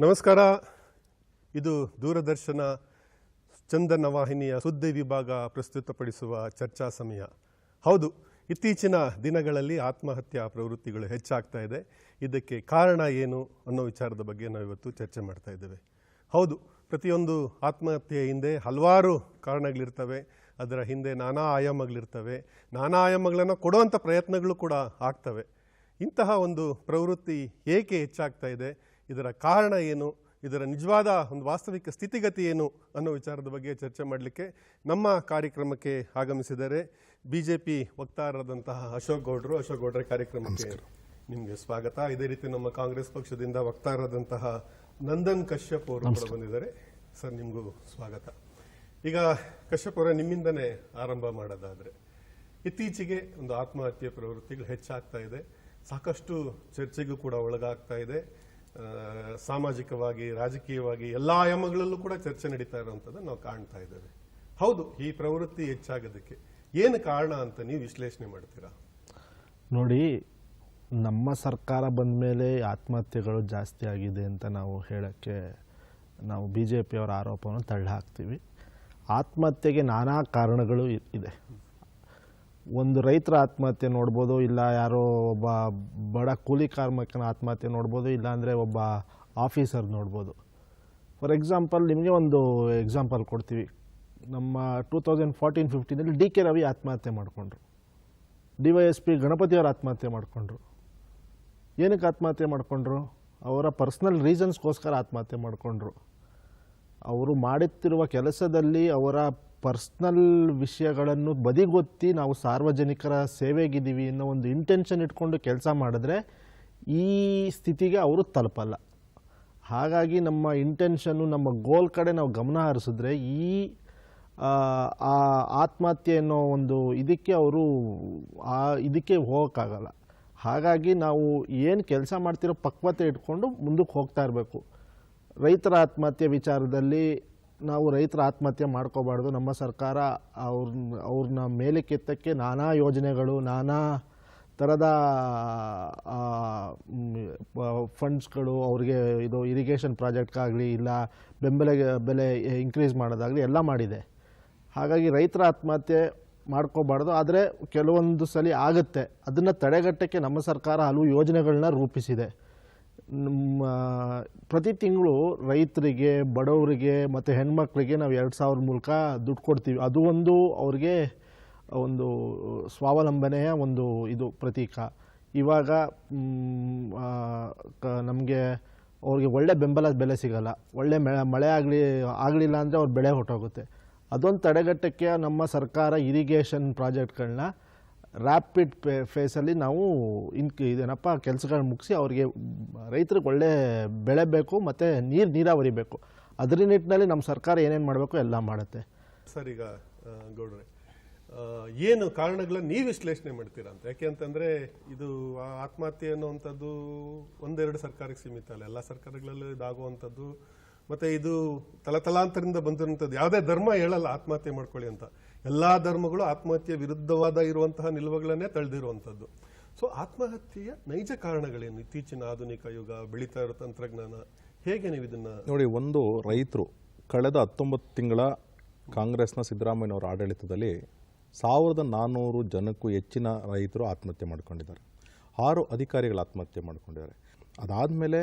ನಮಸ್ಕಾರ. ಇದು ದೂರದರ್ಶನ ಚಂದನ ವಾಹಿನಿಯ ಸುದ್ದಿ ವಿಭಾಗ ಪ್ರಸ್ತುತಪಡಿಸುವ ಚರ್ಚಾ ಸಮಯ. ಹೌದು, ಇತ್ತೀಚಿನ ದಿನಗಳಲ್ಲಿ ಆತ್ಮಹತ್ಯಾ ಪ್ರವೃತ್ತಿಗಳು ಹೆಚ್ಚಾಗ್ತಾ ಇದೆ. ಇದಕ್ಕೆ ಕಾರಣ ಏನು ಅನ್ನೋ ವಿಚಾರದ ಬಗ್ಗೆ ನಾವು ಇವತ್ತು ಚರ್ಚೆ ಮಾಡ್ತಾ ಇದ್ದೇವೆ. ಹೌದು, ಪ್ರತಿಯೊಂದು ಆತ್ಮಹತ್ಯೆಯ ಹಿಂದೆ ಹಲವಾರು ಕಾರಣಗಳಿರ್ತವೆ. ಅದರ ಹಿಂದೆ ನಾನಾ ಆಯಾಮಗಳಿರ್ತವೆ. ನಾನಾ ಆಯಾಮಗಳನ್ನು ಕೊಡುವಂಥ ಪ್ರಯತ್ನಗಳು ಕೂಡ ಆಗ್ತವೆ. ಇಂತಹ ಒಂದು ಪ್ರವೃತ್ತಿ ಏಕೆ ಹೆಚ್ಚಾಗ್ತಾ ಇದೆ? ಇದರ ಕಾರಣ ಏನು? ಇದರ ನಿಜವಾದ ಒಂದು ವಾಸ್ತವಿಕ ಸ್ಥಿತಿಗತಿ ಏನು? ಅನ್ನೋ ವಿಚಾರದ ಬಗ್ಗೆ ಚರ್ಚೆ ಮಾಡಲಿಕ್ಕೆ ನಮ್ಮ ಕಾರ್ಯಕ್ರಮಕ್ಕೆ ಆಗಮಿಸಿದರೆ ಬಿ ಜೆ ಪಿ ವಕ್ತಾರರಾದಂತಹ ಅಶೋಕ್ ಗೌಡ್ರು. ಅಶೋಕ್ ಗೌಡ್ರ ಕಾರ್ಯಕ್ರಮಕ್ಕೆ ನಿಮಗೆ ಸ್ವಾಗತ. ಇದೇ ರೀತಿ ನಮ್ಮ ಕಾಂಗ್ರೆಸ್ ಪಕ್ಷದಿಂದ ವಕ್ತಾರರಾದಂತಹ ನಂದನ್ ಕಶ್ಯಪ್ ಅವರು ಕೂಡ ಬಂದಿದ್ದಾರೆ. ಸರ್ ನಿಮಗೂ ಸ್ವಾಗತ. ಈಗ ಕಶ್ಯಪ್ ಅವರ ನಿಮ್ಮಿಂದನೇ ಆರಂಭ ಮಾಡೋದಾದರೆ ಇತ್ತೀಚೆಗೆ ಒಂದು ಆತ್ಮಹತ್ಯೆ ಪ್ರವೃತ್ತಿಗಳು ಹೆಚ್ಚಾಗ್ತಾ ಇದೆ. ಸಾಕಷ್ಟು ಚರ್ಚೆಗೂ ಕೂಡ ಒಳಗಾಗ್ತಾ ಇದೆ. ಸಾಮಾಜಿಕವಾಗಿ, ರಾಜಕೀಯವಾಗಿ ಎಲ್ಲ ಆಯಾಮಗಳಲ್ಲೂ ಕೂಡ ಚರ್ಚೆ ನಡೀತಾ ಇರುವಂಥದ್ದನ್ನು ನಾವು ಕಾಣ್ತಾ ಇದ್ದೇವೆ. ಹೌದು, ಈ ಪ್ರವೃತ್ತಿ ಹೆಚ್ಚಾಗೋದಕ್ಕೆ ಏನು ಕಾರಣ ಅಂತ ನೀವು ವಿಶ್ಲೇಷಣೆ ಮಾಡ್ತೀರಾ? ನೋಡಿ, ನಮ್ಮ ಸರ್ಕಾರ ಬಂದ ಮೇಲೆ ಆತ್ಮಹತ್ಯೆಗಳು ಜಾಸ್ತಿ ಆಗಿದೆ ಅಂತ ನಾವು ಹೇಳೋಕ್ಕೆ ನಾವು ಬಿ ಜೆ ಪಿಯವರ ಆರೋಪವನ್ನು ತಳ್ಳಿ ಹಾಕ್ತೀವಿ. ಆತ್ಮಹತ್ಯೆಗೆ ನಾನಾ ಕಾರಣಗಳು ಇದೆ. ಒಂದು ರೈತರ ಆತ್ಮಹತ್ಯೆ ನೋಡ್ಬೋದು, ಇಲ್ಲ ಯಾರೋ ಒಬ್ಬ ಬಡ ಕೂಲಿ ಕಾರ್ಮಿಕನ ಆತ್ಮಹತ್ಯೆ ನೋಡ್ಬೋದು ಇಲ್ಲಾಂದರೆ ಒಬ್ಬ ಆಫೀಸರ್ ನೋಡ್ಬೋದು. ಫಾರ್ ಎಕ್ಸಾಂಪಲ್ ನಿಮಗೆ ಒಂದು ಎಕ್ಸಾಂಪಲ್ ಕೊಡ್ತೀವಿ. ನಮ್ಮ ಟೂ ತೌಸಂಡ್ ಫೋರ್ಟೀನ್ ಫಿಫ್ಟೀನಲ್ಲಿ ಡಿ ಕೆ ರವಿ ಆತ್ಮಹತ್ಯೆ ಮಾಡಿಕೊಂಡ್ರು. ಡಿ ವೈ ಎಸ್ ಪಿ ಗಣಪತಿಯವರು ಆತ್ಮಹತ್ಯೆ ಮಾಡಿಕೊಂಡ್ರು. ಏನಕ್ಕೆ ಆತ್ಮಹತ್ಯೆ ಮಾಡಿಕೊಂಡ್ರು? ಅವರ ಪರ್ಸ್ನಲ್ ರೀಸನ್ಸ್ಗೋಸ್ಕರ ಆತ್ಮಹತ್ಯೆ ಮಾಡಿಕೊಂಡ್ರು. ಅವರು ಮಾಡುತ್ತಿರುವ ಕೆಲಸದಲ್ಲಿ ಅವರ ಪರ್ಸ್ನಲ್ ವಿಷಯಗಳನ್ನು ಬದಿಗೊತ್ತಿ ನಾವು ಸಾರ್ವಜನಿಕರ ಸೇವೆಗಿದ್ದೀವಿ ಅನ್ನೋ ಒಂದು ಇಂಟೆನ್ಷನ್ ಇಟ್ಕೊಂಡು ಕೆಲಸ ಮಾಡಿದ್ರೆ ಈ ಸ್ಥಿತಿಗೆ ಅವರು ತಲುಪಲ್ಲ. ಹಾಗಾಗಿ ನಮ್ಮ ಇಂಟೆನ್ಷನ್ನು ನಮ್ಮ ಗೋಲ್ ಕಡೆ ನಾವು ಗಮನ ಹರಿಸಿದ್ರೆ ಈ ಆ, ಆತ್ಮಹತ್ಯೆ ಅನ್ನೋ ಒಂದು ಇದಕ್ಕೆ ಅವರು ಆ ಇದಕ್ಕೆ ಹೋಗೋಕ್ಕಾಗಲ್ಲ. ಹಾಗಾಗಿ ನಾವು ಏನು ಕೆಲಸ ಮಾಡ್ತಿರೋ ಪಕ್ವತೆ ಇಟ್ಕೊಂಡು ಮುಂದಕ್ಕೆ ಹೋಗ್ತಾ ಇರಬೇಕು. ರೈತರ ಆತ್ಮಹತ್ಯೆ ವಿಚಾರದಲ್ಲಿ ನಾವು ರೈತರ ಆತ್ಮಹತ್ಯೆ ಮಾಡ್ಕೋಬಾರ್ದು. ನಮ್ಮ ಸರ್ಕಾರ ಅವ್ರನ್ನ ಅವ್ರನ್ನ ಮೇಲಕ್ಕೆತ್ತಕ್ಕೆ ನಾನಾ ಯೋಜನೆಗಳು, ನಾನಾ ಥರದ ಫಂಡ್ಸ್ಗಳು ಅವ್ರಿಗೆ ಇದು ಇರಿಗೇಷನ್ ಪ್ರಾಜೆಕ್ಟ್ಗಾಗಲಿ ಇಲ್ಲ ಬೆಂಬಲ, ಬೆಲೆ ಇನ್ಕ್ರೀಸ್ ಮಾಡೋದಾಗಲಿ ಎಲ್ಲ ಮಾಡಿದೆ. ಹಾಗಾಗಿ ರೈತರ ಆತ್ಮಹತ್ಯೆ ಮಾಡ್ಕೋಬಾರ್ದು. ಆದರೆ ಕೆಲವೊಂದು ಸಲ ಆಗುತ್ತೆ. ಅದನ್ನು ತಡೆಗಟ್ಟಕ್ಕೆ ನಮ್ಮ ಸರ್ಕಾರ ಹಲವು ಯೋಜನೆಗಳನ್ನ ರೂಪಿಸಿದೆ. ಪ್ರತಿ ತಿಂಗಳು ರೈತರಿಗೆ, ಬಡವರಿಗೆ ಮತ್ತು ಹೆಣ್ಮಕ್ಳಿಗೆ ನಾವು ಎರಡು ಸಾವಿರ ಮೂಲಕ ದುಡ್ಡು ಕೊಡ್ತೀವಿ. ಅದು ಒಂದು ಅವ್ರಿಗೆ ಒಂದು ಸ್ವಾವಲಂಬನೆಯ ಒಂದು ಇದು ಪ್ರತೀಕ. ಇವಾಗ ನಮಗೆ ಅವ್ರಿಗೆ ಒಳ್ಳೆ ಬೆಂಬಲ ಬೆಲೆ ಸಿಗಲ್ಲ. ಒಳ್ಳೆ ಮಳೆ ಮಳೆ ಆಗಲಿ, ಆಗಲಿಲ್ಲ ಅಂದರೆ ಅವ್ರ ಬೆಳೆ ಹೊಟ್ಟೋಗುತ್ತೆ ಅದೊಂದು ತಡೆಗಟ್ಟಕ್ಕೆ ನಮ್ಮ ಸರ್ಕಾರ ಇರಿಗೇಷನ್ ಪ್ರಾಜೆಕ್ಟ್ಗಳನ್ನ ರ್ಯಾಪಿಡ್ ಪೇ ಫೇಸಲ್ಲಿ ನಾವು ಇನ್ಕ್ ಇದೇನಪ್ಪ ಕೆಲಸಗಳನ್ನ ಮುಗಿಸಿ ಅವ್ರಿಗೆ ರೈತರಿಗೆ ಒಳ್ಳೆ ಬೆಳೆ ಬೇಕು ಮತ್ತು ನೀರು ನೀರಾವರಿ ಬೇಕು. ಅದರ ನಿಟ್ಟಿನಲ್ಲಿ ನಮ್ಮ ಸರ್ಕಾರ ಏನೇನು ಮಾಡಬೇಕು ಎಲ್ಲ ಮಾಡುತ್ತೆ. ಸರ್, ಈಗ ಗೌಡ್ರೆ ಏನು ಕಾರಣಗಳನ್ನ ನೀವು ವಿಶ್ಲೇಷಣೆ ಮಾಡ್ತೀರಾ ಅಂತ? ಯಾಕೆ ಅಂತಂದರೆ ಇದು ಆತ್ಮಹತ್ಯೆ ಅನ್ನುವಂಥದ್ದು ಒಂದೆರಡು ಸರ್ಕಾರಕ್ಕೆ ಸೀಮಿತ ಅಲ್ಲ. ಎಲ್ಲ ಸರ್ಕಾರಗಳಲ್ಲೂ ಇದಾಗುವಂಥದ್ದು. ಮತ್ತು ಇದು ತಲತಲಾಂತರದಿಂದ ಬಂದಿರುವಂಥದ್ದು. ಯಾವುದೇ ಧರ್ಮ ಹೇಳಲ್ಲ ಆತ್ಮಹತ್ಯೆ ಮಾಡ್ಕೊಳ್ಳಿ ಅಂತ. ಎಲ್ಲಾ ಧರ್ಮಗಳು ಆತ್ಮಹತ್ಯೆ ವಿರುದ್ಧವಾದ ಇರುವಂತಹ ನಿಲುವುಗಳನ್ನೇ ತಳೆದಿರುವಂಥದ್ದು. ಸೊ ಆತ್ಮಹತ್ಯೆಯ ನೈಜ ಕಾರಣಗಳೇನು? ಇತ್ತೀಚಿನ ಆಧುನಿಕ ಯುಗ, ಬೆಳೀತಾ ಇರೋ ತಂತ್ರಜ್ಞಾನ, ಹೇಗೆ ನೀವು ಇದನ್ನ ನೋಡಿ, ಒಂದು ರೈತರು ಕಳೆದ ಹತ್ತೊಂಬತ್ತು ತಿಂಗಳ ಕಾಂಗ್ರೆಸ್ನ ಸಿದ್ದರಾಮಯ್ಯನವರ ಆಡಳಿತದಲ್ಲಿ ಸಾವಿರದ ನಾನ್ನೂರು ಜನಕ್ಕೂ ಹೆಚ್ಚಿನ ರೈತರು ಆತ್ಮಹತ್ಯೆ ಮಾಡ್ಕೊಂಡಿದ್ದಾರೆ. ಆರು ಅಧಿಕಾರಿಗಳು ಆತ್ಮಹತ್ಯೆ ಮಾಡ್ಕೊಂಡಿದ್ದಾರೆ. ಅದಾದಮೇಲೆ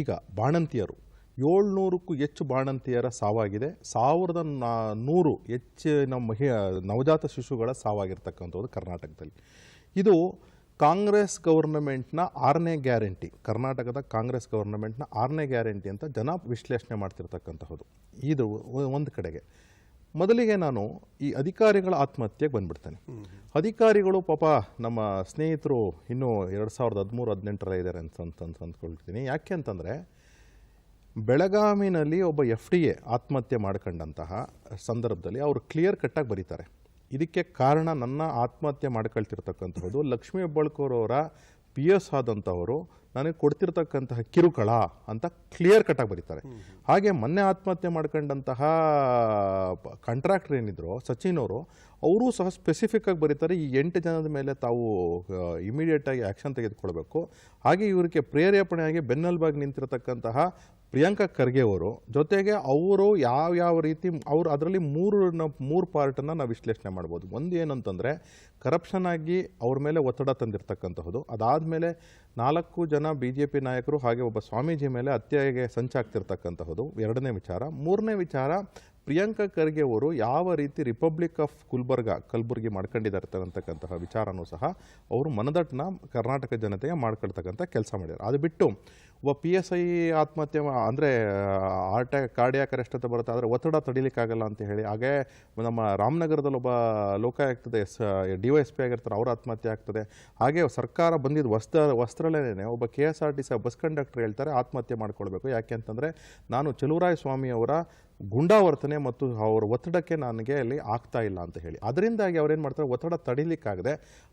ಈಗ ಬಾಣಂತಿಯರು ಏಳ್ನೂರಕ್ಕೂ ಹೆಚ್ಚು ಬಾಣಂತಿಯರ ಸಾವಾಗಿದೆ. ಸಾವಿರದ ನೂರು ಹೆಚ್ಚಿನ ಮಹಿ ನವಜಾತ ಶಿಶುಗಳ ಸಾವಾಗಿರ್ತಕ್ಕಂಥದ್ದು ಕರ್ನಾಟಕದಲ್ಲಿ. ಇದು ಕಾಂಗ್ರೆಸ್ ಗೌರ್ನಮೆಂಟ್ನ ಆರನೇ ಗ್ಯಾರಂಟಿ. ಕರ್ನಾಟಕದ ಕಾಂಗ್ರೆಸ್ ಗೌರ್ನಮೆಂಟ್ನ ಆರನೇ ಗ್ಯಾರಂಟಿ ಅಂತ ಜನ ವಿಶ್ಲೇಷಣೆ ಮಾಡ್ತಿರ್ತಕ್ಕಂತಹದ್ದು ಇದು ಒಂದು ಕಡೆಗೆ. ಮೊದಲಿಗೆ ನಾನು ಈ ಅಧಿಕಾರಿಗಳ ಆತ್ಮಹತ್ಯೆಗೆ ಬಂದ್ಬಿಡ್ತೇನೆ. ಅಧಿಕಾರಿಗಳು ಪಾಪ ನಮ್ಮ ಸ್ನೇಹಿತರು ಇನ್ನೂ ಎರಡು ಸಾವಿರದ ಹದಿಮೂರು ಹದಿನೆಂಟರ ಇದ್ದಾರೆ ಅಂತ ಅಂದ್ಕೊಳ್ತೀನಿ. ಯಾಕೆ ಅಂತಂದರೆ ಬೆಳಗಾವಿನಲ್ಲಿ ಒಬ್ಬ ಎಫ್ ಡಿ ಎ ಆತ್ಮಹತ್ಯೆ ಮಾಡ್ಕೊಂಡಂತಹ ಸಂದರ್ಭದಲ್ಲಿ ಅವರು ಕ್ಲಿಯರ್ ಕಟ್ಟಾಗಿ ಬರೀತಾರೆ. ಇದಕ್ಕೆ ಕಾರಣ ನನ್ನ ಆತ್ಮಹತ್ಯೆ ಮಾಡ್ಕೊಳ್ತಿರ್ತಕ್ಕಂಥದ್ದು ಲಕ್ಷ್ಮೀ ಹೆಬ್ಬಾಳ್ಕೋರವರ ಪಿ ಎಸ್ ಆದಂಥವರು ನನಗೆ ಕೊಡ್ತಿರ್ತಕ್ಕಂತಹ ಕಿರುಕಳ ಅಂತ ಕ್ಲಿಯರ್ ಕಟ್ಟಾಗಿ ಬರೀತಾರೆ. ಹಾಗೆ ಮೊನ್ನೆ ಆತ್ಮಹತ್ಯೆ ಮಾಡ್ಕೊಂಡಂತಹ ಕಾಂಟ್ರಾಕ್ಟರ್ ಏನಿದ್ರು, ಸಚಿನ್ ಅವರು ಅವರು ಸಹ ಸ್ಪೆಸಿಫಿಕ್ ಆಗಿ ಬರೀತಾರೆ, ಈ ಎಂಟು ಜನದ ಮೇಲೆ ತಾವು ಇಮಿಡಿಯೇಟ್ ಆಗಿ ಆಕ್ಷನ್ ತೆಗೆದುಕೊಳ್ಬೇಕು. ಹಾಗೆ ಇವರಿಗೆ ಪ್ರೇರೇಪಣೆಯಾಗಿ ಬೆನ್ನೆಲುಬಾಗಿ ನಿಂತಿರತಕ್ಕಂತಹ ಪ್ರಿಯಾಂಕಾ ಖರ್ಗೆ ಅವರು, ಜೊತೆಗೆ ಅವರು ಯಾವ ಯಾವ ರೀತಿ ಅವರು ಅದರಲ್ಲಿ ಮೂರು ಮೂರು ಪಾರ್ಟನ್ನು ನಾವು ವಿಶ್ಲೇಷಣೆ ಮಾಡ್ಬೋದು. ಒಂದು ಏನಂತಂದರೆ ಕರಪ್ಷನ್ ಆಗಿ ಅವ್ರ ಮೇಲೆ ಒತ್ತಡ ತಂದಿರತಕ್ಕಂತಹದ್ದು. ಅದಾದಮೇಲೆ ನಾಲ್ಕು ಜನ ಬಿ ಜೆ ಪಿ ನಾಯಕರು ಹಾಗೆ ಒಬ್ಬ ಸ್ವಾಮೀಜಿ ಮೇಲೆ ಹತ್ಯೆಗೆ ಸಂಚಾಗ್ತಿರ್ತಕ್ಕಂತಹದ್ದು ಎರಡನೇ ವಿಚಾರ. ಮೂರನೇ ವಿಚಾರ ಪ್ರಿಯಾಂಕಾ ಖರ್ಗೆ ಅವರು ಯಾವ ರೀತಿ ರಿಪಬ್ಲಿಕ್ ಆಫ್ ಗುಲ್ಬರ್ಗ ಕಲಬುರಗಿ ಮಾಡ್ಕೊಂಡಿದ್ದಾರೆ ಅಂತಕ್ಕಂತಹ ವಿಚಾರನೂ ಸಹ ಅವರು ಮನದಟ್ಟನ ಕರ್ನಾಟಕ ಜನತೆಗೆ ಮಾಡ್ಕೊಳ್ತಕ್ಕಂಥ ಕೆಲಸ ಮಾಡಿದ್ದಾರೆ. ಅದು ಬಿಟ್ಟು ಒಬ್ಬ ಪಿ ಎಸ್ ಐ ಆತ್ಮಹತ್ಯೆ ಅಂದರೆ ಹಾರ್ಟ್ ಕಾರ್ಡಿಯಾಕ್ ಅರೆಸ್ಟ್ ಅಂತ ಬರುತ್ತೆ ಆದರೆ ಒತ್ತಡ ತಡಿಲಿಕ್ಕಾಗಲ್ಲ ಅಂತ ಹೇಳಿ ಹಾಗೆ ನಮ್ಮ ರಾಮನಗರದಲ್ಲಿ ಒಬ್ಬ ಲೋಕಾಯುಕ್ತದ S D Y S P ಆಗಿರ್ತಾರೆ, ಅವ್ರ ಆತ್ಮಹತ್ಯೆ ಆಗ್ತದೆ. ಹಾಗೆ ಸರ್ಕಾರ ಬಂದಿದ್ದ ವಸ್ತ್ರ ವಸ್ತ್ರಲೇನೆ ಒಬ್ಬ K S R T C bus conductor ಹೇಳ್ತಾರೆ, ಆತ್ಮಹತ್ಯೆ ಮಾಡ್ಕೊಳ್ಬೇಕು. ಯಾಕೆ ಅಂತಂದರೆ, ನಾನು ಚಲುವರಾಯ ಸ್ವಾಮಿ ಅವರ ಗುಂಡಾವರ್ತನೆ ಮತ್ತು ಅವರ ಒತ್ತಡಕ್ಕೆ ನನಗೆ ಅಲ್ಲಿ ಆಗ್ತಾ ಇಲ್ಲ ಅಂತ ಹೇಳಿ. ಅದರಿಂದಾಗಿ ಅವ್ರೇನು ಮಾಡ್ತಾರೆ? ಒತ್ತಡ ತಡಿಲಿಕ್ಕಾಗದೆ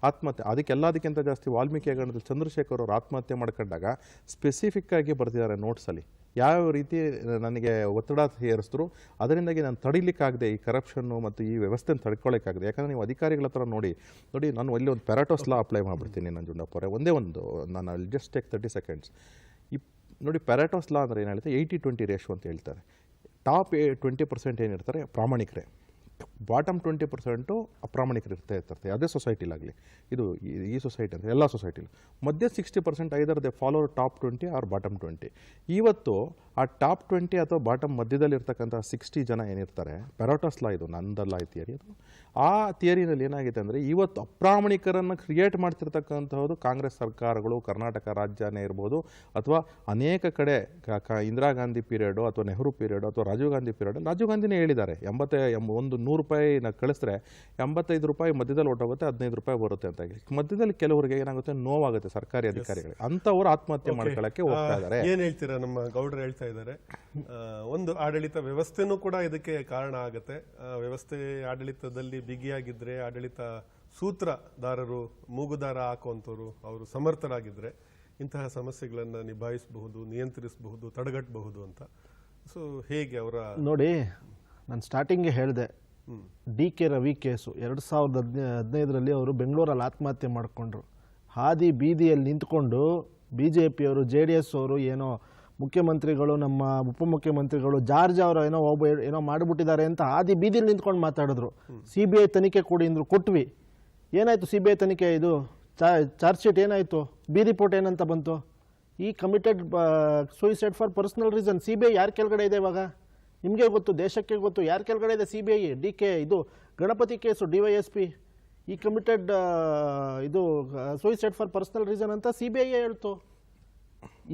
ಆತ್ಮಹತ್ಯೆ ಅದಕ್ಕೆಲ್ಲದಕ್ಕಿಂತ ಜಾಸ್ತಿ ವಾಲ್ಮೀಕಿ ಹಗರಣದಲ್ಲಿ ಚಂದ್ರಶೇಖರ್ ಅವರು ಆತ್ಮಹತ್ಯೆ ಮಾಡ್ಕೊಂಡಾಗ ಸ್ಪೆಸಿಫಿಕ್ ಆಗಿ ಬರ್ತಿದ್ದಾರೆ ನೋಟ್ಸಲ್ಲಿ ಯಾವ ರೀತಿ ನನಗೆ ಒತ್ತಡ ಹೇರಿಸಿದ್ರು, ಅದರಿಂದಾಗಿ ನಾನು ತಡಿಲಿಕ್ಕಾಗದೆ ಈ ಕರಪ್ಷನ್ನು ಮತ್ತು ಈ ವ್ಯವಸ್ಥೆನ ತಡ್ಕೊಳ್ಳೋಕ್ಕಾಗದೆ ಯಾಕಂದರೆ ನೀವು ಅಧಿಕಾರಿಗಳ ಹತ್ರ ನೋಡಿ ನೋಡಿ ನಾನು ಅಲ್ಲಿ ಒಂದು ಪ್ಯಾರಾಟೋಸ್ ಲಾ ಅಪ್ಲೈ ಮಾಡಿಬಿಡ್ತೀನಿ ಅವರೇ ಒಂದೇ ಒಂದು, ನಾನು ಅಲ್ಲಿ ಜಸ್ಟ್ ಟೇಕ್ ತರ್ಟಿ ಸೆಕೆಂಡ್ಸ್ ಇಪ್, ನೋಡಿ ಪ್ಯಾರಾಟೋಸ್ ಲಾ ಅಂದರೆ ಏನು ಹೇಳ್ತಾರೆ? ಏಯ್ಟಿ ಟ್ವೆಂಟಿ ರೇಷು ಅಂತ ಹೇಳ್ತಾರೆ. ಟಾಪ್ ಟ್ವೆಂಟಿ ಪರ್ಸೆಂಟ್ ಏನಿರ್ತಾರೆ ಪ್ರಾಮಾಣಿಕರೇ. ಬಾಟಮ್ ಟ್ವೆಂಟಿ ಪರ್ಸೆಂಟು ಅಪ್ರಾಮಾಣಿಕರು ಇರ್ತಾ ಇರ್ತಾರೆ. ಅದೇ ಸೊಸೈಟಿಲಾಗಲಿ. ಇದು ಈ- ಸೊಸೈಟಿ ಅಂತ ಎಲ್ಲ ಸೊಸೈಟಿಲಿ. ಮಧ್ಯೆ sixty percent either they follow top twenty or bottom twenty ಇವತ್ತು ಆ ಟಾಪ್ ಟ್ವೆಂಟಿ ಅಥವಾ ಬಾಟಮ್ ಮಧ್ಯದಲ್ಲಿ ಇರ್ತಕ್ಕಂಥ ಸಿಕ್ಸ್ಟಿ ಜನ ಏನಿರ್ತಾರೆ? ಪೆರೋಟಸ್ ಲಾ ಇದು ನಂದಲ್ಲ ಥಿಯರಿ ಅದು ಆ ಥಿಯರಿನಲ್ಲಿ ಏನಾಗಿದೆ ಅಂದರೆ ಇವತ್ತು ಅಪ್ರಾಮಾಣಿಕರನ್ನು ಕ್ರಿಯೇಟ್ ಮಾಡ್ತಿರ್ತಕ್ಕಂಥದ್ದು ಕಾಂಗ್ರೆಸ್ ಸರ್ಕಾರಗಳು ಕರ್ನಾಟಕ ರಾಜ್ಯನೇ ಇರ್ಬೋದು ಅಥವಾ ಅನೇಕ ಕಡೆ ಇಂದಿರಾ ಗಾಂಧಿ ಪೀರಿಯಡು ಅಥವಾ ನೆಹರು ಪೀರಿಯಡು ಅಥವಾ ರಾಜೀವ್ ಗಾಂಧಿ ಪೀರಿಯಡ್ ರಾಜೀವ್ ಗಾಂಧಿನೇ ಹೇಳಿದ್ದಾರೆ. ಎಂಬತ್ತೇ ಎಂಬ ಒಂದು ನೂರು ರೂಪಾಯಿನ ಕಳಿಸಿದ್ರೆ ಎಂಬತ್ತೈದು ರೂಪಾಯಿ ಮಧ್ಯದಲ್ಲಿ ಹೊಟ್ಟೋಗುತ್ತೆ ಹದಿನೈದು ರೂಪಾಯಿ ಬರುತ್ತೆ ಅಂತ ಹೇಳಿ. ಮಧ್ಯದಲ್ಲಿ ಕೆಲವರಿಗೆ ಏನಾಗುತ್ತೆ? ನೋವಾಗುತ್ತೆ ಸರ್ಕಾರಿ ಅಧಿಕಾರಿಗಳಿಗೆ. ಅಂಥವ್ರು ಆತ್ಮಹತ್ಯೆ ಮಾಡ್ಕೊಳ್ಳೋಕ್ಕೆ ಹೋಗ್ತಾ ಇದ್ದಾರೆ. ಏನು ಹೇಳ್ತೀರಾ? ನಮ್ಮ ಗೌಡರು ಹೇಳ್ತಾ ಇದ್ದಾರೆ. ಒಂದು ಆಡಳಿತ ವ್ಯವಸ್ಥೆನೂ ಕೂಡ ಇದಕ್ಕೆ ಕಾರಣ ಆಗುತ್ತೆ. ವ್ಯವಸ್ಥೆ ಆಡಳಿತದಲ್ಲಿ ಬಿಗಿಯಾಗಿದ್ರೆ ಆಡಳಿತ ಸೂತ್ರಧಾರರು ಮೂಗುದಾರ ಹಾಕುವಂಥವ್ರು ಅವರು ಸಮರ್ಥರಾಗಿದ್ರೆ ಇಂತಹ ಸಮಸ್ಯೆಗಳನ್ನು ನಿಭಾಯಿಸಬಹುದು ನಿಯಂತ್ರಿಸಬಹುದು ತಡೆಗಟ್ಟಬಹುದು ಅಂತ. ಸೊ ಹೇಗೆ ಅವರ ನೋಡಿ ನಾನು ಸ್ಟಾರ್ಟಿಂಗ್ಗೆ ಹೇಳಿದೆ ಡಿ ಕೆ ರವಿ ಕೇಸು. ಎರಡು ಸಾವಿರದ ಹದಿನೈ ಹದಿನೈದರಲ್ಲಿ ಅವರು ಬೆಂಗಳೂರಲ್ಲಿ ಆತ್ಮಹತ್ಯೆ ಮಾಡಿಕೊಂಡ್ರು. ಹಾದಿ ಬೀದಿಯಲ್ಲಿ ನಿಂತ್ಕೊಂಡು ಬಿ ಜೆ ಪಿಯವರು ಜೆ ಡಿ ಎಸ್ ಅವರು ಏನೋ ಮುಖ್ಯಮಂತ್ರಿಗಳು ನಮ್ಮ ಉಪಮುಖ್ಯಮಂತ್ರಿಗಳು ಜಾರ್ಜ್ ಅವರು ಏನೋ ಒಬ್ಬ ಏನೋ ಮಾಡಿಬಿಟ್ಟಿದ್ದಾರೆ ಅಂತ ಹಾದಿ ಬೀದಿಲಿ ನಿಂತ್ಕೊಂಡು ಮಾತಾಡಿದ್ರು. ಸಿ ಬಿ ಐ ತನಿಖೆ ಕೊಡಿ ಅಂದರು ಕೊಟ್ವಿ. ಏನಾಯಿತು ಸಿ ಬಿ ಐ ತನಿಖೆ ಇದು? ಚಾರ್ಜ್ ಶೀಟ್ ಏನಾಯಿತು? ಬಿ ರಿಪೋರ್ಟ್ ಏನಂತ ಬಂತು? ಈ committed suicide for personal reason C B I ಯಾರ ಕೆಳಗಡೆ ಇದೆ ಇವಾಗ? ನಿಮಗೆ ಗೊತ್ತು ದೇಶಕ್ಕೆ ಗೊತ್ತು. ಯಾರ ಕೆಳಗಡೆ ಇದೆ C B I D K ಇದು Ganapathi case D Y S P. ಈ ಕಮಿಟೆಡ್ ಇದು ಸೂಯಿಸೈಡ್ ಫಾರ್ ಪರ್ಸನಲ್ ರೀಸನ್ ಅಂತ ಸಿ ಬಿ ಐ ಹೇಳ್ತು.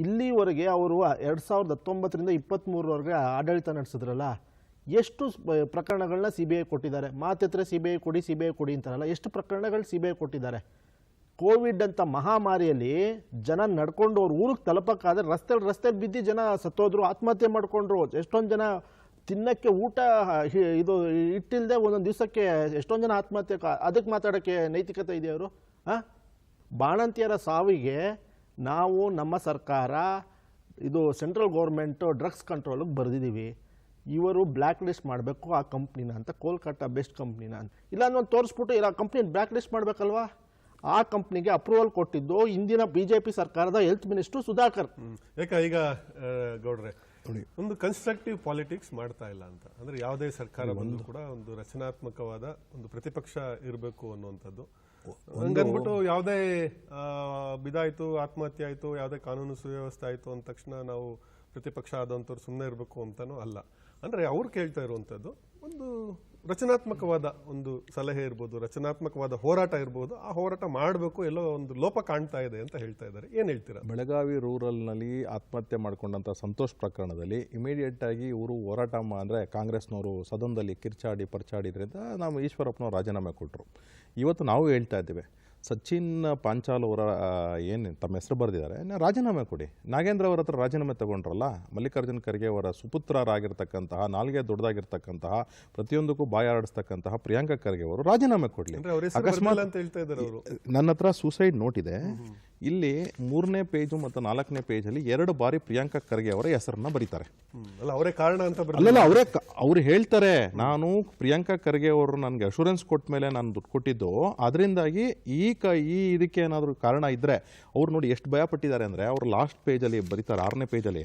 ಇಲ್ಲಿವರೆಗೆ ಅವರು ಎರಡು ಸಾವಿರದ ಹತ್ತೊಂಬತ್ತರಿಂದ ಇಪ್ಪತ್ತ್ಮೂರವರೆಗೆ ಆಡಳಿತ ನಡೆಸಿದ್ರಲ್ಲ, ಎಷ್ಟು ಪ್ರಕರಣಗಳನ್ನ ಸಿ ಬಿ ಐ ಕೊಟ್ಟಿದ್ದಾರೆ? ಮಾತೆತ್ರ ಸಿ ಬಿ ಐ ಕೊಡಿ, ಸಿ ಬಿ ಐ ಕೊಡಿ ಅಂತಾರಲ್ಲ, ಎಷ್ಟು ಪ್ರಕರಣಗಳು ಸಿ ಬಿ ಐ ಕೊಟ್ಟಿದ್ದಾರೆ? ಕೋವಿಡ್ ಅಂತ ಮಹಾಮಾರಿಯಲ್ಲಿ ಜನ ನಡ್ಕೊಂಡು ಅವ್ರ ಊರಿಗೆ ತಲುಪಕ್ಕಾದ್ರೆ ರಸ್ತೆಲಿ ರಸ್ತೆಲಿ ಬಿದ್ದು ಜನ ಸತ್ತೋದ್ರು, ಆತ್ಮಹತ್ಯೆ ಮಾಡಿಕೊಂಡ್ರು, ಎಷ್ಟೊಂದು ಜನ ತಿನ್ನಕ್ಕೆ ಊಟ ಇದು ಇಟ್ಟಿಲ್ಲದೆ ಒಂದೊಂದು ದಿವಸಕ್ಕೆ ಎಷ್ಟೊಂದು ಜನ ಆತ್ಮಹತ್ಯೆ ಅದಕ್ಕೆ ಮಾತಾಡೋಕ್ಕೆ ನೈತಿಕತೆ ಇದೆಯವರು ಹಾಂ? ಬಾಣಂತಿಯರ ಸಾವಿಗೆ ನಾವು ನಮ್ಮ ಸರ್ಕಾರ ಇದು ಸೆಂಟ್ರಲ್ ಗೌರ್ಮೆಂಟು ಡ್ರಗ್ಸ್ ಕಂಟ್ರೋಲಿಗೆ ಬರೆದಿದ್ದೀವಿ ಇವರು ಬ್ಲ್ಯಾಕ್ ಲಿಸ್ಟ್ ಮಾಡಬೇಕು ಆ ಕಂಪ್ನಿನ ಅಂತ ಕೋಲ್ಕತ್ತಾ ಬೆಸ್ಟ್ ಕಂಪ್ನಿನ ಅಂತ. ಇಲ್ಲ ಅನ್ನೋದು ತೋರಿಸ್ಬಿಟ್ಟು ಇಲ್ಲ ಕಂಪ್ನಿ ಬ್ಲ್ಯಾಕ್ ಲಿಸ್ಟ್ ಮಾಡಬೇಕಲ್ವಾ? ಆ ಕಂಪ್ನಿಗೆ ಅಪ್ರೂವಲ್ ಕೊಟ್ಟಿದ್ದು ಇಂದಿನ ಬಿ ಜೆ ಪಿ ಸರ್ಕಾರದ ಹೆಲ್ತ್ ಮಿನಿಸ್ಟರ್ ಸುಧಾಕರ್. ಯಾಕೆ ಈಗ ಆ, ಗೌಡ್ರೆ ಒಂದು ಕನ್ಸ್ಟ್ರಕ್ಟಿವ್ ಪಾಲಿಟಿಕ್ಸ್ ಮಾಡ್ತಾ ಇಲ್ಲ ಅಂತ. ಅಂದ್ರೆ ಯಾವುದೇ ಸರ್ಕಾರ ಬಂದು ಕೂಡ ಒಂದು ರಚನಾತ್ಮಕವಾದ ಒಂದು ಪ್ರತಿಪಕ್ಷ ಇರಬೇಕು ಅನ್ನುವಂಥದ್ದು. ಹಂಗನ್ಬಿಟ್ಟು ಯಾವುದೇ ಬಿದಾಯ್ತು, ಆತ್ಮಹತ್ಯೆ ಆಯಿತು, ಯಾವುದೇ ಕಾನೂನು ಸುವ್ಯವಸ್ಥೆ ಆಯಿತು ಅಂದ ತಕ್ಷಣ ನಾವು ಪ್ರತಿಪಕ್ಷ ಆದಂಥವ್ರು ಸುಮ್ಮನೆ ಇರಬೇಕು ಅಂತಾನೂ ಅಲ್ಲ. ಅಂದ್ರೆ ಅವ್ರು ಕೇಳ್ತಾ ಇರುವಂಥದ್ದು, ಒಂದು ರಚನಾತ್ಮಕವಾದ ಒಂದು ಸಲಹೆ ಇರ್ಬೋದು, ರಚನಾತ್ಮಕವಾದ ಹೋರಾಟ ಇರ್ಬೋದು, ಆ ಹೋರಾಟ ಮಾಡಬೇಕು, ಎಲ್ಲೋ ಒಂದು ಲೋಪ ಕಾಣ್ತಾ ಇದೆ ಅಂತ ಹೇಳ್ತಾ ಇದ್ದಾರೆ. ಏನು ಹೇಳ್ತೀರಾ? ಬೆಳಗಾವಿ ರೂರಲ್ನಲ್ಲಿ ಆತ್ಮಹತ್ಯೆ ಮಾಡ್ಕೊಂಡಂಥ ಸಂತೋಷ್ ಪ್ರಕರಣದಲ್ಲಿ ಇಮಿಡಿಯೇಟ್ ಆಗಿ ಇವರು ಹೋರಾಟ ಅಂದರೆ ಕಾಂಗ್ರೆಸ್ನವರು ಸದನದಲ್ಲಿ ಕಿರ್ಚಾಡಿ ಪರ್ಚಾಡಿದ್ರಿಂದ ನಾವು ಈಶ್ವರಪ್ಪನವ್ರು ರಾಜೀನಾಮೆ ಕೊಟ್ಟರು ಇವತ್ತು ನಾವು ಹೇಳ್ತಾ ಇದ್ದೇವೆ ಸಚಿನ್ ಪಾಂಚಾಲ್ ಅವರ ಏನು ತಮ್ಮ ಹೆಸರು ಬರೆದಿದ್ದಾರೆ ರಾಜೀನಾಮೆ ಕೊಡಿ. ನಾಗೇಂದ್ರ ಅವರ ಹತ್ರ ರಾಜೀನಾಮೆ ತಗೊಂಡ್ರಲ್ಲ ಮಲ್ಲಿಕಾರ್ಜುನ್ ಖರ್ಗೆ ಅವರ ಸುಪುತ್ರರಾಗಿರ್ತಕ್ಕಂತಹ ನಾಲ್ಗೆ ದೊಡ್ಡದಾಗಿರ್ತಕ್ಕಂತಹ ಪ್ರತಿಯೊಂದಕ್ಕೂ ಬಾಯಾಡಿಸ್ತಕ್ಕಂತಹ ಪ್ರಿಯಾಂಕಾ ಖರ್ಗೆ ಅವರು ರಾಜೀನಾಮೆ ಕೊಡಲಿ. ಬರ್ಲಿಲ್ಲ ಅಂತ ಹೇಳ್ತಾ ಇದ್ದಾರೆ ಅವರು. ನನ್ನ ಹತ್ರ ಸೂಸೈಡ್ ನೋಟ್ ಇದೆ. ಇಲ್ಲಿ ಮೂರನೇ ಪೇಜು ಮತ್ತು ನಾಲ್ಕನೇ ಪೇಜಲ್ಲಿ ಎರಡು ಬಾರಿ ಪ್ರಿಯಾಂಕಾ ಖರ್ಗೆ ಅವರ ಹೆಸರನ್ನ ಬರೀತಾರೆ. ಅಲ್ಲ ಅವರೇ ಕಾರಣ ಅಂತ ಅಲ್ಲಲ್ಲ ಅವರೇ ಅವ್ರು ಹೇಳ್ತಾರೆ ನಾನು ಪ್ರಿಯಾಂಕಾ ಖರ್ಗೆ ಅವರು ನನಗೆ ಅಶೂರೆನ್ಸ್ ಕೊಟ್ಟ ಮೇಲೆ ನಾನು ದುಡ್ಡು ಕೊಟ್ಟಿದ್ದು ಅದರಿಂದಾಗಿ ಈ ಈ ಇದಕ್ಕೆ ಏನಾದರೂ ಕಾರಣ ಇದ್ದರೆ ಅವ್ರು ನೋಡಿ ಎಷ್ಟು ಭಯ ಪಟ್ಟಿದ್ದಾರೆ ಅಂದರೆ ಅವ್ರು ಲಾಸ್ಟ್ ಪೇಜಲ್ಲಿ ಬರೀತಾರೆ, ಆರನೇ ಪೇಜಲ್ಲಿ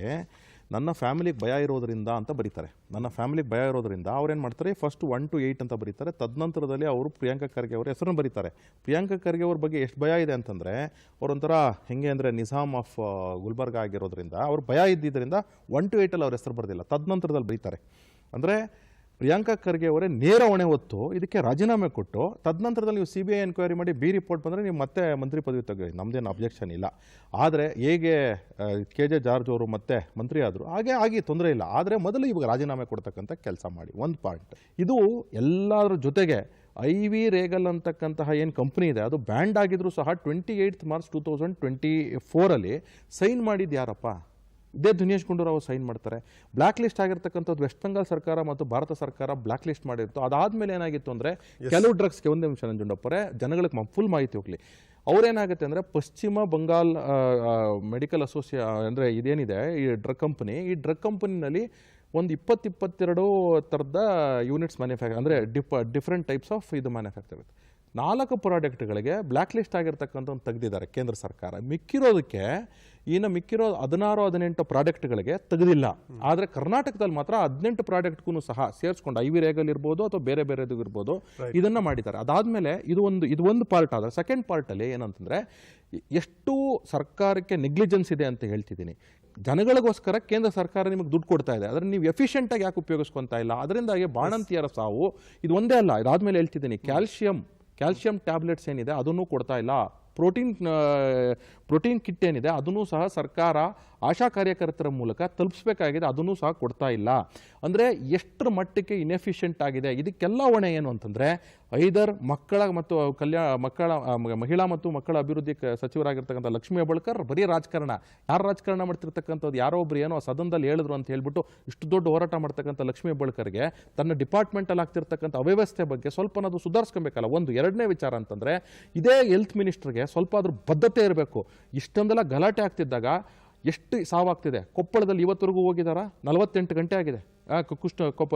ನನ್ನ ಫ್ಯಾಮಿಲಿಗೆ ಭಯ ಇರೋದರಿಂದ ಅಂತ ಬರೀತಾರೆ. ನನ್ನ ಫ್ಯಾಮಿಲಿಗೆ ಭಯ ಇರೋದ್ರಿಂದ ಅವ್ರೇನು ಮಾಡ್ತಾರೆ ಫಸ್ಟ್ ಒನ್ ಟು ಏಯ್ಟ್ ಅಂತ ಬರೀತಾರೆ. ತದನಂತರದಲ್ಲಿ ಅವರು ಪ್ರಿಯಾಂಕಾ ಖರ್ಗೆ ಅವರ ಹೆಸರನ್ನು ಬರೀತಾರೆ. ಪ್ರಿಯಾಂಕಾ ಖರ್ಗೆ ಅವ್ರ ಬಗ್ಗೆ ಎಷ್ಟು ಭಯ ಇದೆ ಅಂತಂದರೆ ಅವರೊಂಥರ ಹೆಂಗೆ ಅಂದರೆ ನಿಜಾಮ್ ಆಫ್ ಗುಲ್ಬರ್ಗ ಆಗಿರೋದ್ರಿಂದ ಅವ್ರು ಭಯ ಇದ್ದಿದ್ದರಿಂದ ಒನ್ ಟು ಏಯ್ಟಲ್ಲಿ ಅವ್ರ ಹೆಸರು ಬರೆದಿಲ್ಲ. ತದನಂತರದಲ್ಲಿ ಬರೀತಾರೆ. ಅಂದರೆ ಪ್ರಿಯಾಂಕಾ ಖರ್ಗೆ ಅವರೇ ನೇರ ಹೊಣೆ ಹೊತ್ತು ಇದಕ್ಕೆ ರಾಜೀನಾಮೆ ಕೊಟ್ಟು ತದನಂತರದಲ್ಲಿ ನೀವು ಸಿ ಬಿ ಐ ಎನ್ಕ್ವೈರಿ ಮಾಡಿ ಬಿ ರಿಪೋರ್ಟ್ ಬಂದರೆ ನೀವು ಮತ್ತೆ ಮಂತ್ರಿ ಪದವಿ ತೆಗೆದು ನಮ್ಮದೇನು ಅಬ್ಜೆಕ್ಷನ್ ಇಲ್ಲ. ಆದರೆ ಹೇಗೆ ಕೆ ಜೆ ಜಾರ್ಜ್ ಅವರು ಮತ್ತೆ ಮಂತ್ರಿ ಆದರು, ಹಾಗೆ ಆಗಿ ತೊಂದರೆ ಇಲ್ಲ. ಆದರೆ ಮೊದಲು ಇವಾಗ ರಾಜೀನಾಮೆ ಕೊಡ್ತಕ್ಕಂಥ ಕೆಲಸ ಮಾಡಿ. ಒಂದು ಪಾಯಿಂಟ್ ಇದು ಎಲ್ಲದರ ಜೊತೆಗೆ ಐ ವಿ ರೇಗಲ್ ಅಂತಕ್ಕಂತಹ ಏನು ಕಂಪ್ನಿ ಇದೆ, ಅದು ಬ್ಯಾಂಡ್ ಆಗಿದ್ರು ಸಹ twenty eight March two thousand twenty ಫೋರಲ್ಲಿ sign ಮಾಡಿದ್ದು ಯಾರಪ್ಪ? ಇದೇ ದಿನೇಶ್ ಗುಂಡೂರಾವ್ ಸೈನ್ ಮಾಡ್ತಾರೆ. ಬ್ಲಾಕ್ ಲಿಸ್ಟ್ ಆಗಿರ್ತಕ್ಕಂಥದ್ದು ವೆಸ್ಟ್ ಬೆಂಗಾಲ್ ಸರ್ಕಾರ ಮತ್ತು ಭಾರತ ಸರ್ಕಾರ ಬ್ಲಾಕ್ ಲಿಸ್ಟ್ ಮಾಡಿತ್ತು ಅದಾದ್ಮೇಲೆ ಏನಾಗಿತ್ತು ಅಂದರೆ ಕೆಲವು ಡ್ರಗ್ಸ್ಗೆ ಒಂದು ನಿಮಿಷ ನಂಜುಂಡಪ್ಪರೇ ಜನಗಳಿಗೆ ಫುಲ್ ಮಾಹಿತಿ ಹೋಗಲಿ. ಅವರೇನಾಗುತ್ತೆ ಅಂದರೆ ಪಶ್ಚಿಮ ಬಂಗಾಲ್ ಮೆಡಿಕಲ್ ಅಸೋಸಿಯೇ ಅಂದರೆ ಇದೇನಿದೆ ಈ ಡ್ರಗ್ ಕಂಪನಿ ಈ ಡ್ರಗ್ ಕಂಪನಿನಲ್ಲಿ ಒಂದು ಇಪ್ಪತ್ತಿಪ್ಪತ್ತೆರಡು ಥರದ ಯೂನಿಟ್ಸ್ ಮ್ಯಾನುಫ್ಯಾಕ್ಚರ್ ಅಂದರೆ ಡಿಫ್ ಡಿಫ್ರೆಂಟ್ ಟೈಪ್ಸ್ ಆಫ್ ಇದು ಮ್ಯಾನುಫ್ಯಾಕ್ಚರ್ ಇರುತ್ತೆ. ನಾಲ್ಕು ಪ್ರಾಡಕ್ಟ್ಗಳಿಗೆ ಬ್ಲ್ಯಾಕ್ ಲಿಸ್ಟ್ ಆಗಿರ್ತಕ್ಕಂಥ ಒಂದು ತೆಗೆದಿದ್ದಾರೆ ಕೇಂದ್ರ ಸರ್ಕಾರ. ಮಿಕ್ಕಿರೋದಕ್ಕೆ ಇನ್ನು ಮಿಕ್ಕಿರೋ ಹದಿನಾರು ಹದಿನೆಂಟು ಪ್ರಾಡಕ್ಟ್ಗಳಿಗೆ ತೆಗೆದಿಲ್ಲ. ಆದರೆ ಕರ್ನಾಟಕದಲ್ಲಿ ಮಾತ್ರ ಹದಿನೆಂಟು ಪ್ರಾಡಕ್ಟ್ಗೂ ಸಹ ಸೇರಿಸ್ಕೊಂಡು ಐ ವಿ ರೇಗಲ್ ಇರ್ಬೋದು ಅಥವಾ ಬೇರೆ ಬೇರೆದು ಇರ್ಬೋದು ಇದನ್ನು ಮಾಡಿದ್ದಾರೆ. ಅದಾದಮೇಲೆ ಇದು ಒಂದು ಇದು ಒಂದು ಪಾರ್ಟ್ ಆದರೆ ಸೆಕೆಂಡ್ ಪಾರ್ಟಲ್ಲಿ ಏನಂತಂದರೆ ಎಷ್ಟು ಸರ್ಕಾರಕ್ಕೆ ನೆಗ್ಲಿಜೆನ್ಸ್ ಇದೆ ಅಂತ ಹೇಳ್ತಿದ್ದೀನಿ. ಜನಗಳಿಗೋಸ್ಕರ ಕೇಂದ್ರ ಸರ್ಕಾರ ನಿಮಗೆ ದುಡ್ಡು ಕೊಡ್ತಾ ಇದೆ. ಆದರೆ ನೀವು ಎಫಿಷಿಯೆಂಟಾಗಿ ಯಾಕೆ ಉಪಯೋಗಿಸ್ಕೊತಾ ಇಲ್ಲ? ಅದರಿಂದಾಗಿ ಬಾಣಂತಿಯರ ಸಾವು ಇದು ಒಂದೇ ಅಲ್ಲ. ಇದಾದ್ಮೇಲೆ ಹೇಳ್ತಿದ್ದೀನಿ ಕ್ಯಾಲ್ಶಿಯಂ ಕ್ಯಾಲ್ಶಿಯಂ ಟ್ಯಾಬ್ಲೆಟ್ಸ್ ಏನಿದೆ ಅದನ್ನು ಕೊಡ್ತಾ ಇಲ್ಲ. ಪ್ರೋಟೀನ್ ಪ್ರೋಟೀನ್ ಕಿಟ್ ಏನಿದೆ, ಅದನ್ನು ಸಹ ಸರ್ಕಾರ ಆಶಾ ಕಾರ್ಯಕರ್ತರ ಮೂಲಕ ತಲುಪಿಸಬೇಕಾಗಿದೆ, ಅದನ್ನು ಸಹ ಕೊಡ್ತಾ ಇಲ್ಲ. ಅಂದರೆ ಎಷ್ಟರ ಮಟ್ಟಕ್ಕೆ ಇನ್ಎಫಿಷಿಯೆಂಟ್ ಆಗಿದೆ, ಇದಕ್ಕೆಲ್ಲ ಹೊಣೆ ಏನು ಅಂತಂದರೆ, ಐದರ್ ಮಕ್ಕಳ ಮತ್ತು ಕಲ್ಯಾಣ ಮಕ್ಕಳ ಮಹಿಳಾ ಮತ್ತು ಮಕ್ಕಳ ಅಭಿವೃದ್ಧಿ ಸಚಿವರಾಗಿರ್ತಕ್ಕಂಥ ಲಕ್ಷ್ಮೀ ಹೆಬ್ಬಳ್ಕರ್, ಬರೀ ರಾಜಕಾರಣ. ಯಾರು ರಾಜಕಾರಣ ಮಾಡ್ತಿರ್ತಕ್ಕಂಥದ್ದು ಯಾರೋ ಒಬ್ಬರು ಏನೋ ಸದನದಲ್ಲಿ ಹೇಳಿದ್ರು ಅಂತ ಹೇಳ್ಬಿಟ್ಟು ಇಷ್ಟು ದೊಡ್ಡ ಹೋರಾಟ ಮಾಡ್ತಕ್ಕಂಥ ಲಕ್ಷ್ಮೀ ಹೆಬ್ಬಳ್ಕರ್ಗೆ ತನ್ನ ಡಿಪಾರ್ಟ್ಮೆಂಟಲ್ಲಿ ಆಗ್ತಿರ್ತಕ್ಕಂಥ ಅವ್ಯವಸ್ಥೆ ಬಗ್ಗೆ ಸ್ವಲ್ಪನಾದ್ರು ಸುಧಾರಿಸ್ಕೊಬೇಕಲ್ಲ. ಒಂದು, ಎರಡನೇ ವಿಚಾರ ಅಂತಂದರೆ, ಇದೇ ಹೆಲ್ತ್ ಮಿನಿಸ್ಟರ್ಗೆ ಸ್ವಲ್ಪ ಅದ್ರ ಬದ್ಧತೆ ಇರಬೇಕು. ಇಷ್ಟೊಂದೆಲ್ಲ ಗಲಾಟೆ ಆಗ್ತಿದ್ದಾಗ ಎಷ್ಟು ಸಾವಾಗ್ತಿದೆ? ಕೊಪ್ಪಳದಲ್ಲಿ ಇವತ್ತರೆಗೂ ಹೋಗಿದಾರ ನಲವತ್ತೆಂಟು ಗಂಟೆ ಆಗಿದೆ. ಕುಷ್ಟ ಕೊಪ್ಪ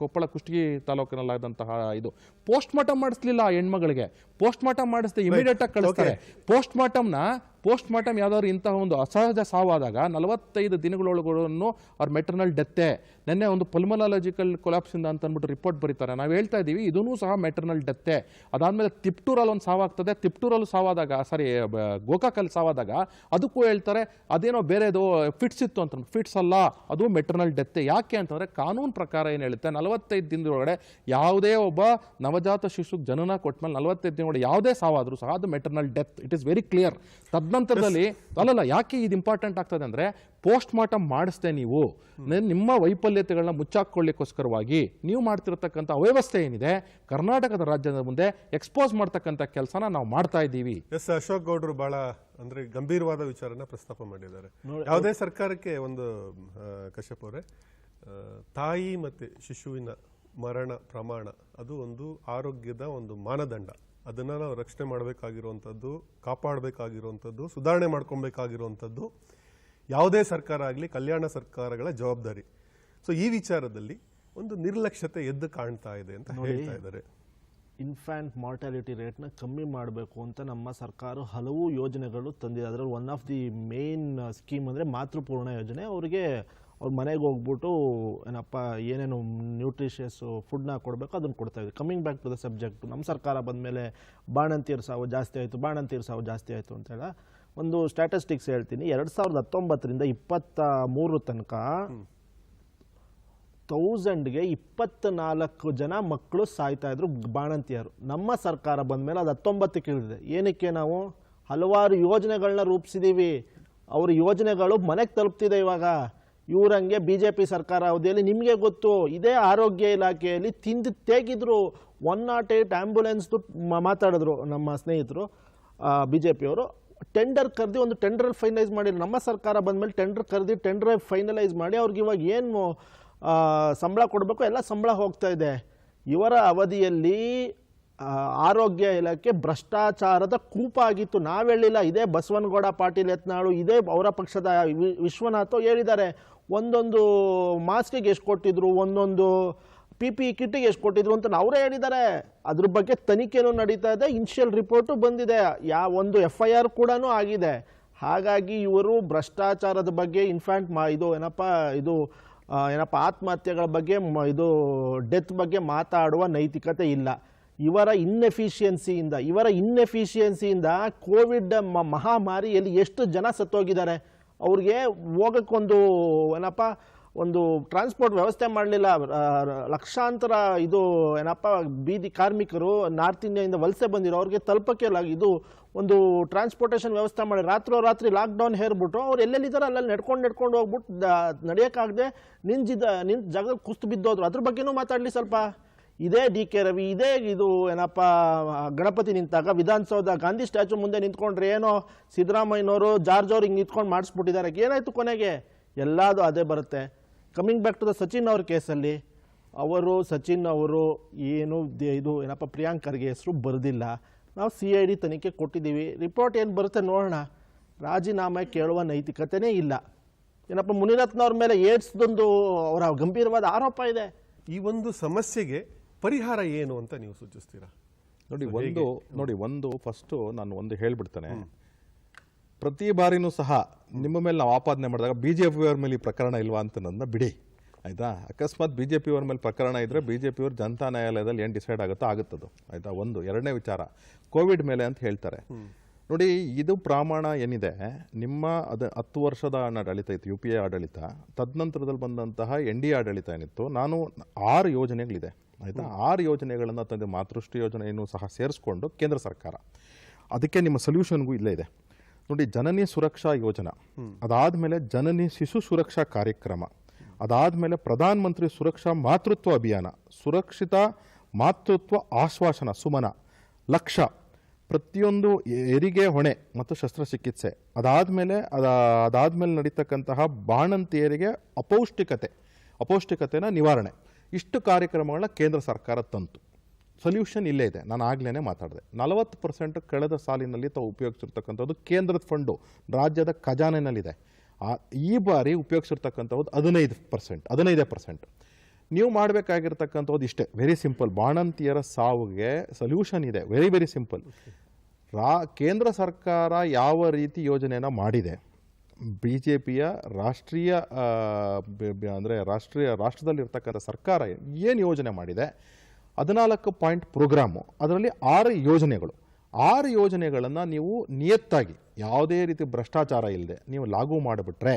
ಕೊಪ್ಪಳ ಕುಷ್ಟಗಿ ತಾಲೂಕಿನಲ್ಲಾದಂತಹ ಇದು. ಪೋಸ್ಟ್ ಮಾರ್ಟಮ್ ಮಾಡಿಸ್ಲಿಲ್ಲ ಆ ಹೆಣ್ಮಗಳಿಗೆ. ಪೋಸ್ಟ್ ಮಾರ್ಟಮ್ ಮಾಡಿಸ್ದೆ ಇಮಿಡಿಯೇಟ್ ಆಗಿ ಕಳಿಸ್ತಾರೆ. ಪೋಸ್ಟ್ ಮಾರ್ಟಮ್ನ ಪೋಸ್ಟ್ ಮಾರ್ಟಮ್ ಯಾವ್ದಾದ್ರು ಇಂತಹ ಒಂದು ಅಸಹಜ ಸಾವಾದಾಗ ನಲವತ್ತೈದು ದಿನಗಳೊಳಗೂ ಅವ್ರ ಮೆಟರ್ನಲ್ ಡೆತ್ತೆ ನಿನ್ನೆ ಒಂದು ಪಲ್ಮನಾಲಜಿಕಲ್ ಕೊಲಾಪ್ಸಿಂದ ಅಂತ ಅಂದ್ಬಿಟ್ಟು ರಿಪೋರ್ಟ್ ಬರೀತಾರೆ. ನಾವು ಹೇಳ್ತಾ ಇದ್ದೀವಿ ಇದೂ ಸಹ ಮೆಟರ್ನಲ್ ಡೆತ್ತೆ ಅದಾದಮೇಲೆ ತಿಪ್ಟೂರಲ್ಲಿ ಒಂದು ಸಾವಾಗ್ತದೆ. ತಿಪ್ಟೂರಲ್ಲಿ ಸಾವಾದಾಗ ಸಾರಿ ಗೋಕಾಕಲ್ಲಿ ಸಾವಾದಾಗ ಅದಕ್ಕೂ ಹೇಳ್ತಾರೆ ಅದೇನೋ ಬೇರೆದು ಫಿಟ್ಸ್ ಇತ್ತು ಅಂತ ಫಿಟ್ಸ್ ಅಲ್ಲ ಅದು ಮೆಟರ್ನಲ್ ಡೆತ್ತೆ ಯಾಕೆ ಅಂತಂದರೆ ಕಾನೂನು ಪ್ರಕಾರ ಏನು ಹೇಳುತ್ತೆ ನಲವತ್ತೈದು ದಿನದೊಳಗಡೆ ಯಾವುದೇ ಒಬ್ಬ ನವಜಾತ ಶಿಶು ಜನನ ಕೊಟ್ಟ ಮೇಲೆ ನಲವತ್ತೈದು ದಿನದೊಳಗೆ ಯಾವುದೇ ಸಾವಾದರೂ ಸಹ ಅದು maternal death it is very clear ತದನಂತರದಲ್ಲಿ ಅಲ್ಲಲ್ಲ ಯಾಕೆ ಇದು ಇಂಪಾರ್ಟೆಂಟ್ ಆಗ್ತದೆ ಅಂದರೆ ಪೋಸ್ಟ್ ಮಾರ್ಟಮ್ ಮಾಡಿಸ್ದೆ ನೀವು. ನಿಮ್ಮ ವೈಫಲ್ಯತೆಗಳನ್ನ ಮುಚ್ಚಾಕೊಳ್ಳಿಕ್ಕೋಸ್ಕರವಾಗಿ ನೀವು ಮಾಡ್ತಿರತಕ್ಕಂಥ ಅವ್ಯವಸ್ಥೆ ಏನಿದೆ ಕರ್ನಾಟಕದ ರಾಜ್ಯದ ಮುಂದೆ ಎಕ್ಸ್ಪೋಸ್ ಮಾಡ್ತಕ್ಕಂಥ ಕೆಲಸನ ನಾವು ಮಾಡ್ತಾ ಇದ್ದೀವಿ. ಎಸ್ ಅಶೋಕ್ ಗೌಡ್ರು ಬಹಳ ಅಂದ್ರೆ ಗಂಭೀರವಾದ ವಿಚಾರನ ಪ್ರಸ್ತಾಪ ಮಾಡಿದ್ದಾರೆ. ಯಾವುದೇ ಸರ್ಕಾರಕ್ಕೆ ಒಂದು ಕಶ್ಯಪ್ ಅವರೇ ತಾಯಿ ಮತ್ತು ಶಿಶುವಿನ ಮರಣ ಪ್ರಮಾಣ ಅದು ಒಂದು ಆರೋಗ್ಯದ ಒಂದು ಮಾನದಂಡ. ಅದನ್ನು ನಾವು ರಕ್ಷಣೆ ಮಾಡಬೇಕಾಗಿರುವಂಥದ್ದು ಕಾಪಾಡಬೇಕಾಗಿರುವಂಥದ್ದು ಸುಧಾರಣೆ ಮಾಡ್ಕೊಬೇಕಾಗಿರುವಂಥದ್ದು ಯಾವುದೇ ಸರ್ಕಾರ ಆಗಲಿ ಕಲ್ಯಾಣ ಸರ್ಕಾರಗಳ ಜವಾಬ್ದಾರಿ. ಸೊ ಈ ವಿಚಾರದಲ್ಲಿ ಒಂದು ನಿರ್ಲಕ್ಷ್ಯತೆ ಎದ್ದು ಕಾಣ್ತಾ ಇದೆ ಅಂತ ಹೇಳ್ತಾ ಇದ್ದಾರೆ. ಇನ್ಫ್ಯಾಂಟ್ ಮಾರ್ಟಾಲಿಟಿ ರೇಟ್ನ ಕಮ್ಮಿ ಮಾಡಬೇಕು ಅಂತ ನಮ್ಮ ಸರ್ಕಾರ ಹಲವು ಯೋಜನೆಗಳು ತಂದಿದೆ. ಅದರಲ್ಲಿ one of the main scheme ಅಂದರೆ ಮಾತೃಪೂರ್ಣ ಯೋಜನೆ. ಅವರಿಗೆ ಅವ್ರ ಮನೆಗೆ ಹೋಗ್ಬಿಟ್ಟು ಏನಪ್ಪ ಏನೇನು ನ್ಯೂಟ್ರಿಷಿಯಸ್ ಫುಡ್ನ ಕೊಡಬೇಕು ಅದನ್ನು ಕೊಡ್ತಾ ಇದ್ದೀವಿ coming back to the subject ನಮ್ಮ ಸರ್ಕಾರ ಬಂದ ಮೇಲೆ ಬಾಣಂತಿಯರು ಸಾವು ಜಾಸ್ತಿ ಆಯಿತು ಬಾಣಂತಿಯರು ಸಾವು ಜಾಸ್ತಿ ಆಯಿತು ಅಂತೇಳ ಒಂದು ಸ್ಟ್ಯಾಟಿಸ್ಟಿಕ್ಸ್ ಹೇಳ್ತೀನಿ. ಎರಡು ಸಾವಿರದ ಹತ್ತೊಂಬತ್ತರಿಂದ ಇಪ್ಪತ್ತ ಮೂರು ತನಕ ತೌಸಂಡ್ಗೆ ಇಪ್ಪತ್ತ ನಾಲ್ಕು ಜನ ಮಕ್ಕಳು ಸಾಯ್ತಾ ಇದ್ರು ಬಾಣಂತಿಯರು. ನಮ್ಮ ಸರ್ಕಾರ ಬಂದ ಮೇಲೆ ಅದು ಹತ್ತೊಂಬತ್ತಕ್ಕೆ ಇಳಿದಿದೆ. ಏನಕ್ಕೆ ನಾವು? ಹಲವಾರು ಯೋಜನೆಗಳನ್ನ ರೂಪಿಸಿದ್ದೀವಿ ಅವ್ರ ಯೋಜನೆಗಳು ಮನೆಗೆ ತಲುಪ್ತಿದೆ ಇವಾಗ. ಇವರಂಗೆ ಬಿ ಜೆ ಪಿ ಸರ್ಕಾರ ಅವಧಿಯಲ್ಲಿ ನಿಮಗೆ ಗೊತ್ತು, ಇದೇ ಆರೋಗ್ಯ ಇಲಾಖೆಯಲ್ಲಿ ತಿಂದು ತೇಗಿದ್ರು ಒನ್ ನಾಟ್ ಏಯ್ಟ್ ಆ್ಯಂಬುಲೆನ್ಸ್ದು ಮಾತಾಡಿದ್ರು ನಮ್ಮ ಸ್ನೇಹಿತರು ಬಿ ಜೆ ಪಿಯವರು ಟೆಂಡರ್ ಕರೆದು ಒಂದು ಟೆಂಡರ್ ಫೈನಲೈಸ್ ಮಾಡಿ ನಮ್ಮ ಸರ್ಕಾರ ಬಂದಮೇಲೆ ಟೆಂಡರ್ ಕರೆದು ಟೆಂಡರ್ ಫೈನಲೈಸ್ ಮಾಡಿ ಅವ್ರಿಗೆ ಇವಾಗ ಏನು ಸಂಬಳ ಕೊಡಬೇಕು, ಎಲ್ಲ ಸಂಬಳ ಹೋಗ್ತಾ ಇದೆ. ಇವರ ಅವಧಿಯಲ್ಲಿ ಆರೋಗ್ಯ ಇಲಾಖೆ ಭ್ರಷ್ಟಾಚಾರದ ಕೂಪ ಆಗಿತ್ತು. ನಾವು ಹೇಳಿಲ್ಲ, ಇದೇ ಬಸವನಗೌಡ ಪಾಟೀಲ್ ಯತ್ನಾಳು, ಇದೇ ಅವರ ಪಕ್ಷದ ವಿಶ್ವನಾಥ್ ಹೇಳಿದ್ದಾರೆ. ಒಂದೊಂದು ಮಾಸ್ಕಿಗೆ ಎಷ್ಟು ಕೊಟ್ಟಿದ್ರು, ಒಂದೊಂದು ಪಿ ಪಿ ಕಿಟ್ಟಿಗೆ ಎಷ್ಟು ಕೊಟ್ಟಿದ್ರು ಅಂತ ಅವರೇ ಹೇಳಿದ್ದಾರೆ. ಅದ್ರ ಬಗ್ಗೆ ತನಿಖೆನೂ ನಡೀತಾ ಇದೆ ಇನ್ಷಿಯಲ್ ರಿಪೋರ್ಟು ಬಂದಿದೆ. ಯಾ ಒಂದು ಎಫ್ ಐ ಆರ್ ಕೂಡ ಆಗಿದೆ. ಹಾಗಾಗಿ ಇವರು ಭ್ರಷ್ಟಾಚಾರದ ಬಗ್ಗೆ ಇನ್ಫ್ಯಾಂಟ್ ಮಾ ಇದು ಏನಪ್ಪ ಇದು ಏನಪ್ಪ, ಆತ್ಮಹತ್ಯೆಗಳ ಬಗ್ಗೆ ಇದು ಡೆತ್ ಬಗ್ಗೆ ಮಾತಾಡುವ ನೈತಿಕತೆ ಇಲ್ಲ. ಇವರ ಇನ್ನೆಫಿಷಿಯನ್ಸಿಯಿಂದ ಇವರ ಇನ್ನೆಫಿಷಿಯನ್ಸಿಯಿಂದ ಕೋವಿಡ್ ಮಹಾಮಾರಿಯಲ್ಲಿ ಎಷ್ಟು ಜನ ಸತ್ತೋಗಿದ್ದಾರೆ? ಅವ್ರಿಗೆ ಹೋಗಕ್ಕೊಂದು ಏನಪ್ಪ, ಒಂದು ಟ್ರಾನ್ಸ್ಪೋರ್ಟ್ ವ್ಯವಸ್ಥೆ ಮಾಡಲಿಲ್ಲ. ಲಕ್ಷಾಂತರ ಇದು ಏನಪ್ಪ, ಬೀದಿ ಕಾರ್ಮಿಕರು ನಾರ್ತ್ ಇಂಡಿಯಾದಿಂದ ವಲಸೆ ಬಂದಿರೋ ಅವ್ರಿಗೆ ತಲುಪಕ್ಕೆ ಇದು ಒಂದು ಟ್ರಾನ್ಸ್ಪೋರ್ಟೇಷನ್ ವ್ಯವಸ್ಥೆ ಮಾಡಿ ರಾತ್ರೋ ರಾತ್ರಿ ಲಾಕ್ಡೌನ್ ಹೇರ್ಬಿಟ್ಟು ಅವ್ರು ಎಲ್ಲೆಲ್ಲಿದ್ದಾರೆ ಅಲ್ಲಲ್ಲಿ ನಡ್ಕೊಂಡು ನಡ್ಕೊಂಡು ಹೋಗ್ಬಿಟ್ಟು ನಡೆಯೋಕ್ಕಾಗದೆ ನಿಂತಿದ್ದ, ನಿಂತ ಜಾಗದಲ್ಲಿ ಕುಸ್ತು ಬಿದ್ದೋದ್ರು. ಅದ್ರ ಬಗ್ಗೆನೂ ಮಾತಾಡಲಿ ಸ್ವಲ್ಪ. ಇದೇ ಡಿ ಕೆ ರವಿ, ಇದೇ ಇದು ಏನಪ್ಪ ಗಣಪತಿ ನಿಂತಾಗ ವಿಧಾನಸೌಧ ಗಾಂಧಿ ಸ್ಟ್ಯಾಚು ಮುಂದೆ ನಿಂತ್ಕೊಂಡ್ರೆ ಏನೋ ಸಿದ್ದರಾಮಯ್ಯನವರು, ಜಾರ್ಜ್ ಅವ್ರು ಹಿಂಗೆ ನಿಂತ್ಕೊಂಡು ಮಾಡಿಸ್ಬಿಟ್ಟಿದ್ದಾರೆ. ಏನಾಯಿತು ಕೊನೆಗೆ? ಎಲ್ಲದು ಅದೇ ಬರುತ್ತೆ. Coming back to the Sachin ಅವ್ರ ಕೇಸಲ್ಲಿ, ಅವರು ಸಚಿನ್ ಅವರು ಏನು ಇದು ಏನಪ್ಪ, ಪ್ರಿಯಾಂಕರ್ಗೆ ಹೆಸರು ಬರೆದಿಲ್ಲ. ನಾವು ಸಿ ಐ ಡಿ ತನಿಖೆ ಕೊಟ್ಟಿದ್ದೀವಿ. ರಿಪೋರ್ಟ್ ಏನು ಬರುತ್ತೆ ನೋಡೋಣ. ರಾಜೀನಾಮೆ ಕೇಳುವ ನೈತಿಕತೆನೇ ಇಲ್ಲ. ಏನಪ್ಪ, ಮುನಿರತ್ನವ್ರ ಮೇಲೆ ಏಡ್ಸ್ದೊಂದು ಅವರ ಗಂಭೀರವಾದ ಆರೋಪ ಇದೆ. ಈ ಒಂದು ಸಮಸ್ಯೆಗೆ ಪರಿಹಾರ ಏನು ಅಂತ ನೀವು ಸೂಚಿಸ್ತೀರಾ? ನೋಡಿ ಒಂದು ನೋಡಿ ಒಂದು ಫಸ್ಟು ನಾನು ಒಂದು ಹೇಳ್ಬಿಡ್ತೇನೆ. ಪ್ರತಿ ಬಾರಿನೂ ಸಹ ನಿಮ್ಮ ಮೇಲೆ ನಾವು ಆಪಾದನೆ ಮಾಡಿದಾಗ ಬಿ ಜೆ ಪಿಯವ್ರ ಮೇಲೆ ಈ ಪ್ರಕರಣ ಇಲ್ವಾ ಅಂತ ನನ್ನ ಬಿಡಿ. ಆಯ್ತಾ? ಅಕಸ್ಮಾತ್ ಬಿ ಜೆ ಪಿಯವ್ರ ಮೇಲೆ ಪ್ರಕರಣ ಇದ್ರೆ ಬಿ ಜೆ ಪಿಯವ್ರು ಜನತಾ ನ್ಯಾಯಾಲಯದಲ್ಲಿ ಏನು ಡಿಸೈಡ್ ಆಗುತ್ತೋ ಆಗುತ್ತದು. ಆಯಿತಾ? ಒಂದು ಎರಡನೇ ವಿಚಾರ. ಕೋವಿಡ್ ಮೇಲೆ ಅಂತ ಹೇಳ್ತಾರೆ. ನೋಡಿ ಇದು ಪ್ರಮಾಣ ಏನಿದೆ ನಿಮ್ಮ ಅದ ಹತ್ತು ವರ್ಷದ ಆಡಳಿತ ಇತ್ತು ಯು ಪಿ ಎ ಆಡಳಿತ ತದನಂತರದಲ್ಲಿ ಬಂದಂತಹ ಎನ್ ಡಿ ಆಡಳಿತ ಏನಿತ್ತು ನಾನು ಆರು ಯೋಜನೆಗಳಿದೆ ಆಯಿತಾ? ಆರು ಯೋಜನೆಗಳನ್ನು ತಂದೆ ಮಾತೃಷ್ಟಿ ಯೋಜನೆಯನ್ನು ಸಹ ಸೇರಿಸ್ಕೊಂಡು ಕೇಂದ್ರ ಸರ್ಕಾರ. ಅದಕ್ಕೆ ನಿಮ್ಮ ಸೊಲ್ಯೂಷನ್ಗೂ ಇಲ್ಲೇ ಇದೆ. ನೋಡಿ ಜನನಿ ಸುರಕ್ಷಾ ಯೋಜನಾ ಅದಾದಮೇಲೆ ಜನನಿ ಶಿಶು ಸುರಕ್ಷಾ ಕಾರ್ಯಕ್ರಮ ಅದಾದಮೇಲೆ ಪ್ರಧಾನ ಮಂತ್ರಿ ಸುರಕ್ಷಾ ಮಾತೃತ್ವ ಅಭಿಯಾನ ಸುರಕ್ಷಿತ ಮಾತೃತ್ವ ಆಶ್ವಾಸನ ಸುಮನ ಲಕ್ಷ ಪ್ರತಿಯೊಂದು ಹೆರಿಗೆ ಹೊಣೆ ಮತ್ತು ಶಸ್ತ್ರಚಿಕಿತ್ಸೆ. ಅದಾದಮೇಲೆ ಅದ, ಅದಾದಮೇಲೆ ನಡೀತಕ್ಕಂತಹ ಬಾಣಂತಿಯರಿಗೆ ಅಪೌಷ್ಟಿಕತೆ, ಅಪೌಷ್ಟಿಕತೆನ ನಿವಾರಣೆ. ಇಷ್ಟು ಕಾರ್ಯಕ್ರಮಗಳನ್ನ ಕೇಂದ್ರ ಸರ್ಕಾರ ತಂತು. ಸೊಲ್ಯೂಷನ್ ಇಲ್ಲೇ ಇದೆ. ನಾನು ಆಗ್ಲೇ ಮಾತಾಡಿದೆ. ನಲವತ್ತು ಪರ್ಸೆಂಟ್ ಕಳೆದ ಸಾಲಿನಲ್ಲಿ ತಾವು ಉಪಯೋಗಿಸಿರ್ತಕ್ಕಂಥದ್ದು ಕೇಂದ್ರದ ಫಂಡು. ರಾಜ್ಯದ ಖಜಾನೆನಲ್ಲಿದೆ. ಈ ಬಾರಿ ಉಪಯೋಗಿಸಿರ್ತಕ್ಕಂಥದ್ದು ಹದಿನೈದು ಪರ್ಸೆಂಟ್ ಹದಿನೈದೇ ಪರ್ಸೆಂಟ್ ನೀವು ಮಾಡಬೇಕಾಗಿರ್ತಕ್ಕಂಥದ್ದು ಇಷ್ಟೇ. ವೆರಿ ಸಿಂಪಲ್ ಬಾಣಂತಿಯರ ಸಾವಿಗೆ ಸೊಲ್ಯೂಷನ್ ಇದೆ. ವೆರಿ ವೆರಿ ಸಿಂಪಲ್ ರಾ, ಕೇಂದ್ರ ಸರ್ಕಾರ ಯಾವ ರೀತಿ ಯೋಜನೆಯನ್ನು ಮಾಡಿದೆ? ಬಿ ಜೆ ಪಿಯ ರಾಷ್ಟ್ರೀಯ ಅಂದರೆ ರಾಷ್ಟ್ರೀಯ ರಾಷ್ಟ್ರದಲ್ಲಿರ್ತಕ್ಕಂಥ ಸರ್ಕಾರ ಏನು ಯೋಜನೆ ಮಾಡಿದೆ? ಹದಿನಾಲ್ಕು ಪಾಯಿಂಟ್ ಪ್ರೋಗ್ರಾಮು. ಅದರಲ್ಲಿ ಆರು ಯೋಜನೆಗಳು. ಆರು ಯೋಜನೆಗಳನ್ನು ನೀವು ನಿಯತ್ತಾಗಿ, ಯಾವುದೇ ರೀತಿ ಭ್ರಷ್ಟಾಚಾರ ಇಲ್ಲದೆ ನೀವು ಲಾಗು ಮಾಡಿಬಿಟ್ರೆ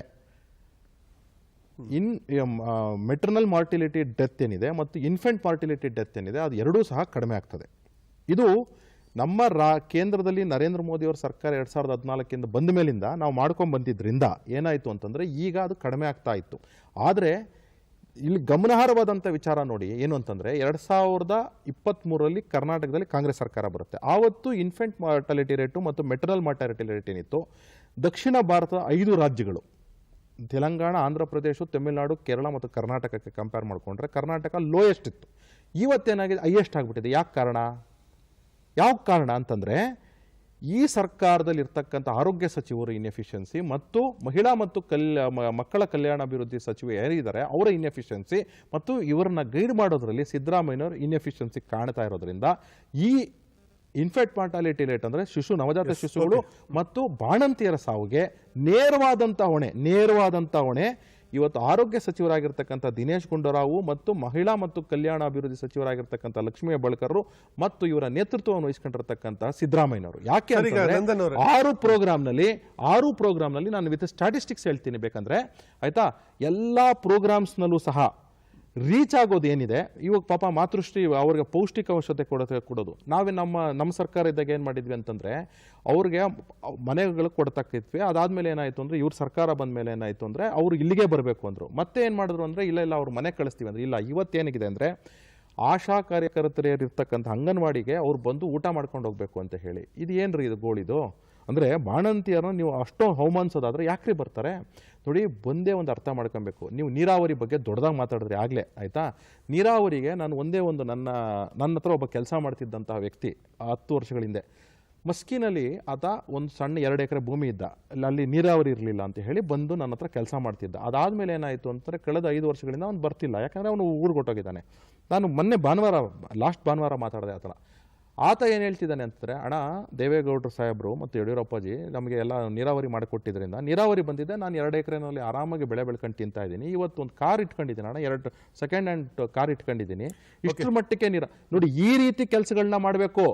ಇನ್ ಮೆಟರ್ನಲ್ ಮಾರ್ಟಿಲಿಟಿ ಡೆತ್ ಏನಿದೆ ಮತ್ತು ಇನ್ಫೆಂಟ್ ಮಾರ್ಟಿಲಿಟಿ ಡೆತ್ ಏನಿದೆ ಅದು ಎರಡೂ ಸಹ ಕಡಿಮೆ ಆಗ್ತದೆ. ಇದು ನಮ್ಮ ರಾ, ಕೇಂದ್ರದಲ್ಲಿ ನರೇಂದ್ರ ಮೋದಿ ಅವರ ಸರ್ಕಾರ ಎರಡು ಸಾವಿರದ ಹದಿನಾಲ್ಕಿಂದ ಬಂದ ಮೇಲಿಂದ ನಾವು ಮಾಡ್ಕೊಂಡು ಬಂದಿದ್ದರಿಂದ ಏನಾಯಿತು ಅಂತಂದರೆ ಈಗ ಅದು ಕಡಿಮೆ ಆಗ್ತಾ ಇತ್ತು. ಆದರೆ ಇಲ್ಲಿ ಗಮನಾರ್ಹವಾದಂಥ ವಿಚಾರ ನೋಡಿ, ಏನು ಅಂತಂದರೆ ಎರಡು ಸಾವಿರದ ಇಪ್ಪತ್ತ್ಮೂರರಲ್ಲಿ ಕರ್ನಾಟಕದಲ್ಲಿ ಕಾಂಗ್ರೆಸ್ ಸರ್ಕಾರ ಬರುತ್ತೆ. ಆವತ್ತು ಇನ್ಫೆಂಟ್ ಮಾರ್ಟಾಲಿಟಿ ರೇಟು ಮತ್ತು ಮೆಟರ್ನಲ್ ಮಾರ್ಟಾಲಿಟಿ ರೇಟ್ ಏನಿತ್ತು? ದಕ್ಷಿಣ ಭಾರತದ ಐದು ರಾಜ್ಯಗಳು. ತೆಲಂಗಾಣ, ಆಂಧ್ರ ಪ್ರದೇಶ, ತಮಿಳುನಾಡು, ಕೇರಳ ಮತ್ತು ಕರ್ನಾಟಕಕ್ಕೆ ಕಂಪೇರ್ ಮಾಡಿಕೊಂಡ್ರೆ ಕರ್ನಾಟಕ ಲೋಯೆಸ್ಟ್ ಇತ್ತು. ಇವತ್ತೇನಾಗಿದೆ? ಹೈಯೆಸ್ಟ್ ಆಗಿಬಿಟ್ಟಿದೆ. ಯಾಕೆ ಕಾರಣ? ಯಾವ ಕಾರಣ ಅಂತಂದರೆ ಈ ಸರ್ಕಾರದಲ್ಲಿ ಇರ್ತಕ್ಕಂಥ ಆರೋಗ್ಯ ಸಚಿವರು ಇನ್ಎಫಿಷಿಯನ್ಸಿ ಮತ್ತು ಮಹಿಳಾ ಮತ್ತು ಕಲ್ಯ ಮಕ್ಕಳ ಕಲ್ಯಾಣ ಅಭಿವೃದ್ಧಿ ಸಚಿವ ಯಾರಿದ್ದಾರೆ, ಅವರ ಇನ್ಎಫಿಷಿಯನ್ಸಿ ಮತ್ತು ಇವರನ್ನ ಗೈಡ್ ಮಾಡೋದ್ರಲ್ಲಿ ಸಿದ್ದರಾಮಯ್ಯನವರು ಇನ್ಎಫಿಷಿಯನ್ಸಿ ಕಾಣ್ತಾ ಇರೋದ್ರಿಂದ ಈ ಇನ್ಫೆಕ್ಟ್ ಮಾರ್ಟಾಲಿಟಿ ರೇಟ್ ಅಂದರೆ ಶಿಶು ನವಜಾತ ಶಿಶುಗಳು ಮತ್ತು ಬಾಣಂತಿಯರ ಸಾವುಗೆ ನೇರವಾದಂಥ ಹೊಣೆ ನೇರವಾದಂಥ ಹೊಣೆ. ಇವತ್ತು ಆರೋಗ್ಯ ಸಚಿವರಾಗಿರ್ತಕ್ಕಂಥ ದಿನೇಶ್ ಗುಂಡೂರಾವು ಮತ್ತು ಮಹಿಳಾ ಮತ್ತು ಕಲ್ಯಾಣ ಅಭಿವೃದ್ಧಿ ಸಚಿವರಾಗಿರ್ತಕ್ಕಂಥ ಲಕ್ಷ್ಮೀ ಹೆಬ್ಬಾಳ್ಕರ್ ಮತ್ತು ಇವರ ನೇತೃತ್ವವನ್ನು ವಹಿಸ್ಕೊಂಡಿರ್ತಕ್ಕಂಥ ಸಿದ್ದರಾಮಯ್ಯನವರು. ಯಾಕೆ ಆರು ಪ್ರೋಗ್ರಾಮ್ನಲ್ಲಿ ಆರು ಪ್ರೋಗ್ರಾಮ್ನಲ್ಲಿ ನಾನು ವಿತ್ ಸ್ಟ್ಯಾಟಿಸ್ಟಿಕ್ಸ್ ಹೇಳ್ತೀನಿ. ಬೇಕಂದ್ರೆ ಆಯ್ತಾ ಎಲ್ಲ ಪ್ರೋಗ್ರಾಮ್ಸ್ನಲ್ಲೂ ಸಹ ರೀಚ್ ಆಗೋದು ಏನಿದೆ, ಇವಾಗ ಪಾಪ ಮಾತೃಶ್ರೀ ಅವ್ರಿಗೆ ಪೌಷ್ಟಿಕಾಂಶತೆ ಕೊಡೋದು ಕೊಡೋದು. ನಾವೇ ನಮ್ಮ ನಮ್ಮ ಸರ್ಕಾರ ಇದ್ದಾಗ ಏನು ಮಾಡಿದ್ವಿ ಅಂತಂದರೆ, ಅವ್ರಿಗೆ ಮನೆಗಳು ಕೊಡ್ತಕ್ಕಿದ್ವಿ ಅದಾದಮೇಲೆ ಏನಾಯಿತು ಅಂದರೆ, ಇವ್ರ ಸರ್ಕಾರ ಬಂದ ಮೇಲೆ ಏನಾಯಿತು ಅಂದರೆ, ಅವರು ಇಲ್ಲಿಗೆ ಬರಬೇಕು ಅಂದರು. ಮತ್ತೆ ಏನು ಮಾಡಿದ್ರು ಅಂದರೆ, ಇಲ್ಲ ಇಲ್ಲ, ಅವ್ರ ಮನೆ ಕಳಿಸ್ತೀವಿ ಅಂದರೆ. ಇಲ್ಲ ಇವತ್ತೇನಿದೆ ಅಂದರೆ, ಆಶಾ ಕಾರ್ಯಕರ್ತರಿರ್ತಕ್ಕಂಥ ಅಂಗನವಾಡಿಗೆ ಅವ್ರು ಬಂದು ಊಟ ಮಾಡ್ಕೊಂಡು ಹೋಗಬೇಕು ಅಂತ ಹೇಳಿ. ಇದು ಏನು ರೀ ಇದು ಗೋಳಿದು? ಅಂದರೆ ಬಾಣಂತಿಯರನ್ನು ನೀವು ಅಷ್ಟೋ ಅವಮಾನಿಸೋದಾದ್ರೆ ಯಾಕ್ರಿ ಬರ್ತಾರೆ? ನೋಡಿ, ಒಂದೇ ಒಂದು ಅರ್ಥ ಮಾಡ್ಕೊಬೇಕು. ನೀವು ನೀರಾವರಿ ಬಗ್ಗೆ ದೊಡ್ಡದಾಗಿ ಮಾತಾಡಿದ್ರೆ ಆಗಲೇ, ಆಯಿತಾ? ನೀರಾವರಿಗೆ ನಾನು ಒಂದೇ ಒಂದು ನನ್ನ ನನ್ನ ಹತ್ರ ಒಬ್ಬ ಕೆಲಸ ಮಾಡ್ತಿದ್ದಂತಹ ವ್ಯಕ್ತಿ ಆ ಹತ್ತು ವರ್ಷಗಳ ಹಿಂದೆ. ಮಸ್ಕಿನಲ್ಲಿ ಆತ ಒಂದು ಸಣ್ಣ ಎರಡು ಎಕರೆ ಭೂಮಿ ಇದ್ದ. ಅಲ್ಲಿ- ನೀರಾವರಿ ಇರಲಿಲ್ಲ ಅಂತ ಹೇಳಿ ಬಂದು ನನ್ನ ಹತ್ರ ಕೆಲಸ ಮಾಡ್ತಿದ್ದ. ಅದಾದಮೇಲೆ ಏನಾಯಿತು ಅಂತಂದರೆ ಕಳೆದ ಐದು ವರ್ಷಗಳಿಂದ ಅವ್ನು ಬರ್ತಿಲ್ಲ. ಯಾಕಂದರೆ ಅವನು ಊರಿಗೆ ಹೊಟ್ಟೋಗಿದ್ದಾನೆ ನಾನು ಮೊನ್ನೆ ಭಾನುವಾರ, ಲಾಸ್ಟ್ ಭಾನುವಾರ ಮಾತಾಡಿದೆ ಆತನ. ಆತ ಏನು ಹೇಳ್ತಿದ್ದಾನೆ ಅಂತಂದರೆ ಅಣ್ಣ ದೇವೇಗೌಡರು ಸಾಹೇಬರು ಮತ್ತು ಯಡಿಯೂರಪ್ಪಾಜಿ ನಮಗೆ ಎಲ್ಲ ನೀರಾವರಿ ಮಾಡಿಕೊಟ್ಟಿದ್ರಿಂದ ನೀರಾವರಿ ಬಂದಿದೆ ನಾನು ಎರಡು ಎಕರೆನಲ್ಲಿ ಆರಾಮಾಗಿ ಬೆಳೆ ಬೆಳ್ಕೊಂಡು ತಿಂತಾ ಇದ್ದೀನಿ. ಇವತ್ತು ಒಂದು ಕಾರ್ ಇಟ್ಕೊಂಡಿದ್ದೀನಿ ಅಣ್ಣ ಎರಡು ಸೆಕೆಂಡ್ ಹ್ಯಾಂಡ್ ಕಾರ್ ಇಟ್ಕೊಂಡಿದ್ದೀನಿ. ಇಷ್ಟರ ಮಟ್ಟಕ್ಕೆ ನೀರ ನೋಡಿ ಈ ರೀತಿ ಕೆಲಸಗಳನ್ನ ಮಾಡಬೇಕು.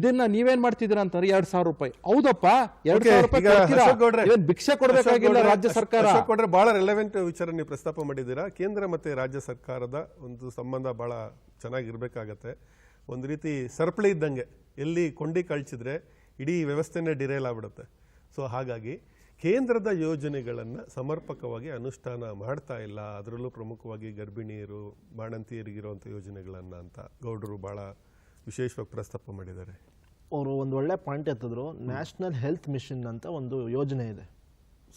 ಇದನ್ನ ನೀವೇನ್ ಮಾಡ್ತಿದ್ದೀರಾ ಅಂತಂದ್ರೆ ಎರಡ್ ಸಾವಿರ ರೂಪಾಯಿ. ಹೌದಪ್ಪ ಎರಡ್ ಸಾವಿರ ರೂಪಾಯಿ ಭಿಕ್ಷೆ ಕೊಡಬೇಕಾಗಿಲ್ಲ ರಾಜ್ಯ ಸರ್ಕಾರ? ಅಶೋಕ್ ಗೌಡ್ರೆ ಬಹಳ ರೆಲೆವೆಂಟ್ ವಿಚಾರ ನೀವು ಪ್ರಸ್ತಾಪ ಮಾಡಿದ್ದೀರಾ. ಕೇಂದ್ರ ಮತ್ತೆ ರಾಜ್ಯ ಸರ್ಕಾರದ ಒಂದು ಸಂಬಂಧ ಬಹಳ ಚೆನ್ನಾಗಿರ್ಬೇಕಾಗತ್ತೆ. ಒಂದು ರೀತಿ ಸರಪಳಿ ಇದ್ದಂಗೆ, ಎಲ್ಲಿ ಕೊಂಡಿ ಕಳ್ಚಿದ್ರೆ ಇಡೀ ವ್ಯವಸ್ಥೆನೇ ಡಿರೇಲ್ ಆಗ್ಬಿಡುತ್ತೆ. ಸೊ ಹಾಗಾಗಿ ಕೇಂದ್ರದ ಯೋಜನೆಗಳನ್ನು ಸಮರ್ಪಕವಾಗಿ ಅನುಷ್ಠಾನ ಮಾಡ್ತಾ ಇಲ್ಲ. ಅದರಲ್ಲೂ ಪ್ರಮುಖವಾಗಿ ಗರ್ಭಿಣಿಯರು ಬಾಣಂತಿಯರಿಗಿರುವಂಥ ಯೋಜನೆಗಳನ್ನು ಅಂತ ಗೌಡರು ಭಾಳ ವಿಶೇಷವಾಗಿ ಪ್ರಸ್ತಾಪ ಮಾಡಿದ್ದಾರೆ. ಅವರು ಒಂದು ಒಳ್ಳೆ ಪಾಯಿಂಟ್ ಎತ್ತಿದ್ರು. ನ್ಯಾಷನಲ್ ಹೆಲ್ತ್ ಮಿಷನ್ ಅಂತ ಒಂದು ಯೋಜನೆ ಇದೆ.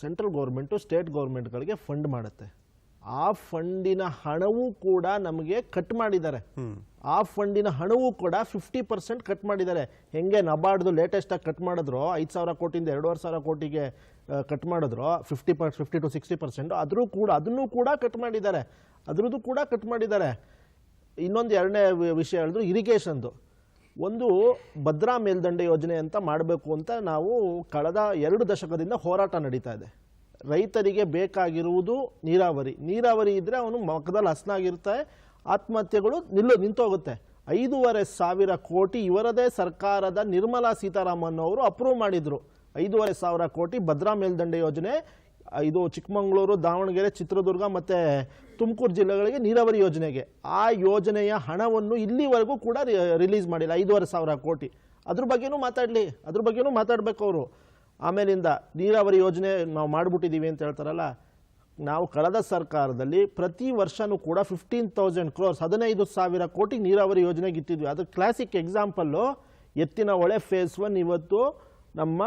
ಸೆಂಟ್ರಲ್ ಗೌರ್ಮೆಂಟು ಸ್ಟೇಟ್ ಗೌರ್ಮೆಂಟ್ಗಳಿಗೆ ಫಂಡ್ ಮಾಡುತ್ತೆ. ಆ ಫಂಡಿನ ಹಣವೂ ಕೂಡ ನಮಗೆ ಕಟ್ ಮಾಡಿದ್ದಾರೆ. ಆ ಫಂಡಿನ ಹಣವೂ ಕೂಡ ಫಿಫ್ಟಿ ಪರ್ಸೆಂಟ್ ಕಟ್ ಮಾಡಿದ್ದಾರೆ. ಹೆಂಗೆ ನಬಾರ್ಡ್ದು ಲೇಟೆಸ್ಟಾಗಿ ಕಟ್ ಮಾಡಿದ್ರು ಐದು ಸಾವಿರ ಕೋಟಿಯಿಂದ ಎರಡೂವರೆ ಸಾವಿರ ಕೋಟಿಗೆ ಕಟ್ ಮಾಡಿದ್ರು fifty per fifty to sixty percent ಅದರೂ ಕೂಡ ಅದನ್ನು ಕೂಡ ಕಟ್ ಮಾಡಿದ್ದಾರೆ. ಅದ್ರದ್ದು ಕೂಡ ಕಟ್ ಮಾಡಿದ್ದಾರೆ. ಇನ್ನೊಂದು ಎರಡನೇ ವಿಷಯ ಹೇಳಿದ್ರು ಇರಿಗೇಷನ್ದು ಒಂದು ಭದ್ರಾ ಮೇಲ್ದಂಡೆ ಯೋಜನೆ ಅಂತ ಮಾಡಬೇಕು ಅಂತ ನಾವು ಕಳೆದ ಎರಡು ದಶಕದಿಂದ ಹೋರಾಟ ನಡೀತಾ ಇದೆ. ರೈತರಿಗೆ ಬೇಕಾಗಿರುವುದು ನೀರಾವರಿ. ನೀರಾವರಿ ಇದ್ದರೆ ಅವನು ಮಕದಲ್ಲಿ ಹಸನಾಗಿರುತ್ತೆ ಆತ್ಮಹತ್ಯೆಗಳು ನಿಲ್ಲು, ನಿಂತೋಗುತ್ತೆ. ಐದೂವರೆ ಸಾವಿರ ಕೋಟಿ ಇವರದೇ ಸರ್ಕಾರದ ನಿರ್ಮಲಾ ಸೀತಾರಾಮನ್ ಅವರು ಅಪ್ರೂವ್ ಮಾಡಿದ್ರು. ಐದೂವರೆ ಸಾವಿರ ಕೋಟಿ ಭದ್ರಾ ಮೇಲ್ದಂಡೆ ಯೋಜನೆ, ಇದು ಚಿಕ್ಕಮಗಳೂರು, ದಾವಣಗೆರೆ, ಚಿತ್ರದುರ್ಗ ಮತ್ತು ತುಮಕೂರು ಜಿಲ್ಲೆಗಳಿಗೆ ನೀರಾವರಿ ಯೋಜನೆಗೆ. ಆ ಯೋಜನೆಯ ಹಣವನ್ನು ಇಲ್ಲಿವರೆಗೂ ಕೂಡ ರಿಲೀಸ್ ಮಾಡಿಲ್ಲ. ಐದೂವರೆ ಸಾವಿರ ಕೋಟಿ. ಅದ್ರ ಬಗ್ಗೆನೂ ಮಾತಾಡಲಿ. ಅದ್ರ ಬಗ್ಗೆನೂ ಮಾತಾಡಬೇಕು ಅವರು. ಆಮೇಲಿಂದ ನೀರಾವರಿ ಯೋಜನೆ ನಾವು ಮಾಡಿಬಿಟ್ಟಿದ್ದೀವಿ ಅಂತ ಹೇಳ್ತಾರಲ್ಲ, ನಾವು ಕಳೆದ ಸರ್ಕಾರದಲ್ಲಿ ಪ್ರತಿ ವರ್ಷನೂ ಕೂಡ ಫಿಫ್ಟೀನ್ ತೌಸಂಡ್ ಕ್ರೋರ್ಸ್ ಹದಿನೈದು ಸಾವಿರ ಕೋಟಿ ನೀರಾವರಿ ಯೋಜನೆಗೆ ಇಟ್ಟಿದ್ವಿ. ಅದು ಕ್ಲಾಸಿಕ್ ಎಕ್ಸಾಂಪಲ್ಲು ಎತ್ತಿನ ಹೊಳೆ ಫೇಸ್ ಒನ್ ಇವತ್ತು ನಮ್ಮ,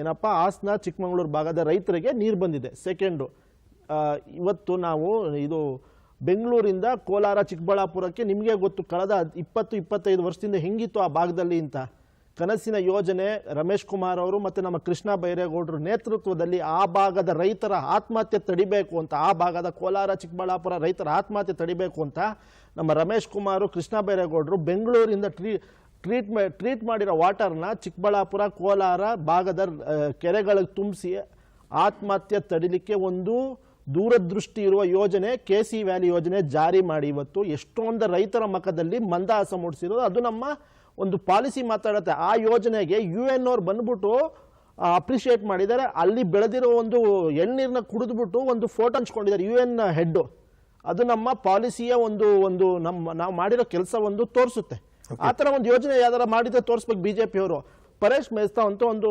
ಏನಪ್ಪ, ಹಾಸನ, ಚಿಕ್ಕಮಗಳೂರು ಭಾಗದ ರೈತರಿಗೆ ನೀರು ಬಂದಿದೆ. ಸೆಕೆಂಡು ಇವತ್ತು ನಾವು ಇದು ಬೆಂಗಳೂರಿಂದ ಕೋಲಾರ ಚಿಕ್ಕಬಳ್ಳಾಪುರಕ್ಕೆ ನಿಮಗೆ ಗೊತ್ತು ಕಳೆದ ಇಪ್ಪತ್ತು, ಇಪ್ಪತ್ತೈದು ವರ್ಷದಿಂದ ಹೆಂಗಿತ್ತು ಆ ಭಾಗದಲ್ಲಿ ಅಂತ? ಕನಸಿನ ಯೋಜನೆ ರಮೇಶ್ ಕುಮಾರ್ ಅವರು ಮತ್ತು ನಮ್ಮ ಕೃಷ್ಣ ಬೈರೇಗೌಡರು ನೇತೃತ್ವದಲ್ಲಿ ಆ ಭಾಗದ ರೈತರ ಆತ್ಮಹತ್ಯೆ ತಡಿಬೇಕು ಅಂತ, ಆ ಭಾಗದ ಕೋಲಾರ, ಚಿಕ್ಕಬಳ್ಳಾಪುರ ರೈತರ ಆತ್ಮಹತ್ಯೆ ತಡಿಬೇಕು ಅಂತ ನಮ್ಮ ರಮೇಶ್ ಕುಮಾರು, ಕೃಷ್ಣ ಬೈರೇಗೌಡರು ಬೆಂಗಳೂರಿಂದ ಟ್ರೀ, ಟ್ರೀಟ್ ಟ್ರೀಟ್ ಮಾಡಿರೋ ವಾಟರ್ನ ಚಿಕ್ಕಬಳ್ಳಾಪುರ, ಕೋಲಾರ ಭಾಗದ ಕೆರೆಗಳಿಗೆ ತುಂಬಿಸಿ ಆತ್ಮಹತ್ಯೆ ತಡಿಲಿಕ್ಕೆ ಒಂದು ದೂರದೃಷ್ಟಿ ಇರುವ ಯೋಜನೆ, ಕೆ ಸಿ ವ್ಯಾಲಿ ಯೋಜನೆ ಜಾರಿ ಮಾಡಿ ಇವತ್ತು. ಎಷ್ಟೊಂದು ರೈತರ ಮಖದಲ್ಲಿ ಮಂದಹಾಸ ಮೂಡಿಸಿರೋದು. ಅದು ನಮ್ಮ ಒಂದು ಪಾಲಿಸಿ ಮಾತಾಡುತ್ತೆ. ಆ ಯೋಜನೆಗೆ ಯು ಎನ್ ಅವ್ರು ಬಂದ್ಬಿಟ್ಟು ಅಪ್ರಿಷಿಯೇಟ್ ಮಾಡಿದ್ದಾರೆ. ಅಲ್ಲಿ ಬೆಳೆದಿರೋ ಒಂದು ಎಣ್ಣೀರನ್ನ ಕುಡಿದ್ಬಿಟ್ಟು ಒಂದು ಫೋಟೋ ಹಂಚ್ಕೊಂಡಿದ್ದಾರೆ ಯು ಎನ್ ಹೆಡ್ಡು ಅದು ನಮ್ಮ ಪಾಲಿಸಿಯ ಒಂದು ಒಂದು ನಮ್ಮ ನಾವು ಮಾಡಿರೋ ಕೆಲಸ ಒಂದು ತೋರಿಸುತ್ತೆ. ಆ ಥರ ಒಂದು ಯೋಜನೆ ಯಾವ್ದಾರ ಮಾಡಿದ್ರೆ ತೋರಿಸ್ಬೇಕು ಬಿ ಜೆ ಪಿಯವರು ಪರೇಶ್ ಮೇಸ್ತಾ ಅಂತ ಒಂದು